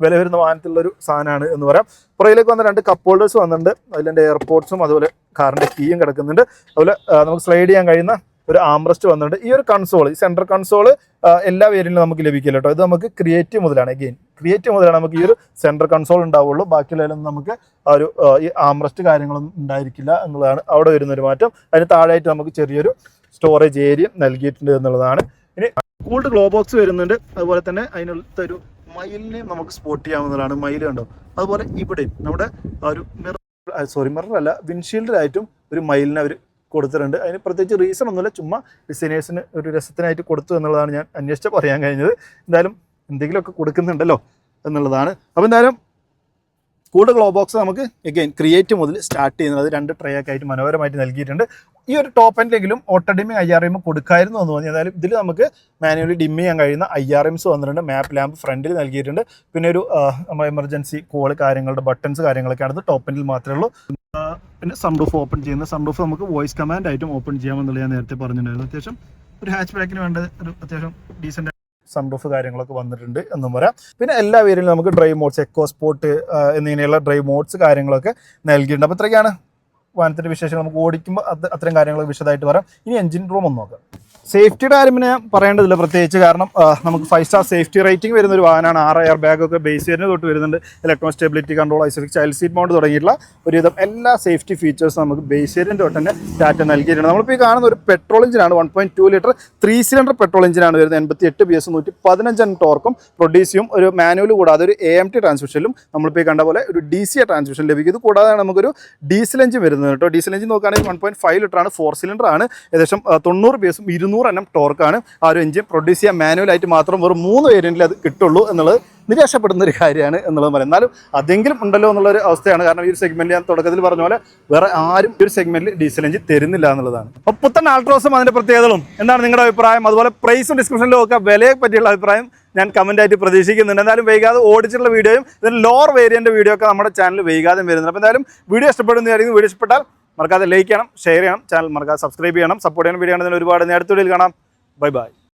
Speaker 1: വില വരുന്ന വാഹനത്തിലുള്ള ഒരു സാധനമാണ് എന്ന് പറയാം. പുറയിലേക്ക് വന്ന രണ്ട് കപ്പ് ഹോൾഡേഴ്സ് വന്നിട്ടുണ്ട്. അതിലെ എയർപോർട്ട്സും അതുപോലെ കാറിന്റെ കീയും കിടക്കുന്നുണ്ട്. അതുപോലെ നമുക്ക് സ്ലൈഡ് ചെയ്യാൻ കഴിയുന്ന ഒരു ആംറസ്റ്റ് വന്നിട്ടുണ്ട്. ഈ ഒരു കൺസോൾ ഈ സെൻട്രൽ കൺസോൾ എല്ലാ വേരിയലും നമുക്ക് ലഭിക്കില്ല കേട്ടോ ഇത് നമുക്ക് ക്രിയേറ്റീവ് മുതലാണ്. അഗെയിൻ ക്രിയേറ്റീവ് മുതലാണ് നമുക്ക് ഈ ഒരു സെൻട്രൽ കൺസോൾ ഉണ്ടാവുള്ളൂ. ബാക്കിയുള്ളതിലൊന്നും നമുക്ക് ഒരു ഈ ആംബ്രസ്റ്റ് കാര്യങ്ങളൊന്നും ഉണ്ടായിരിക്കില്ല എന്നുള്ളതാണ് അവിടെ വരുന്ന ഒരു മാറ്റം. അതിന് താഴെയായിട്ട് നമുക്ക് ചെറിയൊരു സ്റ്റോറേജ് ഏരിയ നൽകിയിട്ടുണ്ട് എന്നുള്ളതാണ്. ഇനി കൂൾഡ് ഗ്ലോ ബോക്സ് വരുന്നുണ്ട്. അതുപോലെ തന്നെ അതിനകത്ത് ഒരു മയിലിനെ നമുക്ക് സ്പോട്ട് ചെയ്യാവുന്നതാണ്. മയിൽ കണ്ടോ? അതുപോലെ ഇവിടെയും നമ്മുടെ ഒരു മിറർ സോറി മിറർ അല്ല വിൻഷീൽഡിലായിട്ടും ഒരു മയിലിനെ അവർ കൊടുത്തിട്ടുണ്ട്. അതിന് പ്രത്യേകിച്ച് റീസൺ ഒന്നുമില്ല. ചുമ്മാ ഡിസൈനേഴ്സിന് ഒരു രസത്തിനായിട്ട് കൊടുത്തു എന്നുള്ളതാണ് ഞാൻ അന്വേഷിച്ച് പറയാൻ കഴിഞ്ഞത്. എന്തായാലും എന്തെങ്കിലുമൊക്കെ കൊടുക്കുന്നുണ്ടല്ലോ എന്നുള്ളതാണ്. അപ്പോൾ എന്തായാലും കൂടുതൽ ഗ്ലോ ബോക്സ് നമുക്ക് എഗെയിൻ ക്രിയേറ്റ് മുതൽ സ്റ്റാർട്ട് ചെയ്യുന്നത് രണ്ട് ട്രേ ഒക്കെ ആയിട്ട് മനോഹരമായിട്ട് നൽകിയിട്ടുണ്ട്. ഈ ഒരു top എൻഡിലെങ്കിലും auto dimming I R M കൊടുക്കായിരുന്നു എന്ന് തോന്നി എന്നാലും ഇതിൽ നമുക്ക് മാനുവലി ഡിം ചെയ്യാൻ കഴിയുന്ന ഐ ആർ എംസ് വന്നിട്ടുണ്ട്. മാപ്പ് ലാമ്പ് ഫ്രണ്ടിൽ നൽകിയിട്ടുണ്ട്. പിന്നെ ഒരു എമർജൻസി കോൾ കാര്യങ്ങളുടെ ബട്ടൺസ് കാര്യങ്ങളൊക്കെ ആണ് ടോപ്പ് എൻഡിൽ മാത്രമേ ഉള്ളൂ. പിന്നെ സൺറൂഫ് ഓപ്പൺ ചെയ്യുന്ന സൺറൂഫ് നമുക്ക് വോയിസ് കമാൻഡ് ആയിട്ടും ഓപ്പൺ ചെയ്യാമെന്നുള്ള ഞാൻ നേരത്തെ പറഞ്ഞിട്ടുണ്ടായിരുന്നു. അത്യാവശ്യം ഒരു ഹാച്ച് ബാക്കിന് വേണ്ട ഒരു അത്യാവശ്യം ഡീസന്റ് സൺറൂഫ് കാര്യങ്ങളൊക്കെ വന്നിട്ടുണ്ട് എന്നും പറയാം. പിന്നെ എല്ലാ പേരിലും നമുക്ക് ഡ്രൈവ് മോഡ്സ് എക്കോ സ്പോർട്ട് എന്നിങ്ങനെയുള്ള ഡ്രൈവ് മോഡ്സ് കാര്യങ്ങളൊക്കെ നൽകിയിട്ടുണ്ട്. അപ്പോൾ ഇത്രയൊക്കെയാണ് വാഹനത്തിന്റെ വിശേഷങ്ങൾ നമുക്ക് ഓടിക്കുമ്പോൾ അത് അത്തരം കാര്യങ്ങൾ വിശദമായിട്ട് പറയാം. ഇനി എഞ്ചിൻ റൂം ഒന്ന് നോക്കാം. സേഫ്റ്റിയുടെ കാര്യം ഞാൻ പറയേണ്ടതില്ല പ്രത്യേകിച്ച് കാരണം നമുക്ക് ഫൈവ് സ്റ്റാർ സേഫ്റ്റി റേറ്റിംഗ് വരുന്ന ഒരു വാഹനമാണ്. ആറ് എയർ ബാഗൊക്കെ ബേസ് വരുന്നത് തൊട്ട് വരുന്നുണ്ട്. Electronic stability control isofix child seat mount തുടങ്ങിയിട്ടുള്ള ഒരുവിധം എല്ലാ സേഫ്റ്റി ഫീച്ചേഴ്സും നമുക്ക് ബേസ് വേരിയന്റ് തൊട്ട് തന്നെ ടാറ്റ നൽകിയിട്ടുണ്ട്. നമ്മളിപ്പോൾ ഈ കാണുന്ന ഒരു പെട്രോൾ എഞ്ചിനാണ് one point two litre three cylinder petrol എഞ്ചിനാണ് വരുന്നത്. എൺപത്തി എട്ട് ബി എസ് നൂറ്റി പതിനഞ്ച് ടോർക്കും പ്രൊഡ്യൂസ് ചെയ്യും. ഒരു മാനുവൽ കൂടാതെ ഒരു എ എം ടി ട്രാൻസ്മിഷനിലും നമ്മളിപ്പോൾ ഈ കണ്ട പോലെ ഒരു ഡി സി ട്രാൻസ്മിഷൻ ലഭിക്കും. ഇത് കൂടാതെ നമുക്കൊരു ഡീസൽ എഞ്ചിൻ വരുന്നത്. കേട്ടോ. ഡീസൽ എഞ്ചിൻ നോക്കുകയാണെങ്കിൽ വൺ പോയിന്റ് ഫൈവ് ലിറ്റർ ആണ് ഫോർ സിലിണ്ടർ ആണ്. ഏകദേശം തൊണ്ണൂറ് എസും ഇരുന്നൂറ് എണ്ണം ടോർക്കാണ് ആ ഒരു എഞ്ചിൻ പ്രൊഡ്യൂസ് ചെയ്യാൻ മാനുവലായിട്ട് മാത്രം വെറും മൂന്ന് വേരിയന്റിൽ അത് കിട്ടുള്ളൂ എന്നുള്ളത് നിരാശപ്പെടുന്ന ഒരു കാര്യമാണ് എന്നുള്ളത് പറയും. എന്നാലും അതെങ്കിലും ഉണ്ടല്ലോ എന്നുള്ളൊരു അവസ്ഥയാണ്. കാരണം ഈ ഒരു സെഗ്മെന്റ് ഞാൻ തുടക്കത്തിൽ പറഞ്ഞ പോലെ വേറെ ആരും ഈ ഒരു സെഗ്മെന്റിൽ ഡീസൽ എഞ്ചിൻ തരുന്നില്ല എന്നുള്ളതാണ്. അപ്പോൾ പുത്തൻ ആൾട്രോസും അതിന്റെ പ്രത്യേകതകളും എന്താണ് നിങ്ങളുടെ അഭിപ്രായം? അതുപോലെ പ്രൈസും ഡിസ്ക്രിപ്ഷനിലും ഒക്കെ വിലയെ പറ്റിയുള്ള അഭിപ്രായം ഞാൻ കമന്റ് ആയിട്ട് പ്രതീക്ഷിക്കുന്നുണ്ട്. എന്തായാലും വൈകാതെ ഓടിച്ചിട്ടുള്ള വീഡിയോയും ഇതിന് ലോവർ വേരിയന്റ് വീഡിയോ ഒക്കെ നമ്മുടെ ചാനൽ വൈകാതെ വരുന്നുണ്ട്. അപ്പോൾ എന്തായാലും വീഡിയോ ഇഷ്ടപ്പെടുന്നതായിരിക്കും വീഡിയോ ഇഷ്ടപ്പെട്ടാൽ മറക്കാതെ ലൈക്ക് ചെയ്യണം ഷെയർ ചെയ്യണം. ചാനൽ മറക്കാതെ സബ്സ്ക്രൈബ് ചെയ്യണം. സപ്പോർട്ട് ചെയ്യണം വീഡിയോ ആണെങ്കിൽ ഒരുപാട് നേരത്തെ കാണാം. Bye bye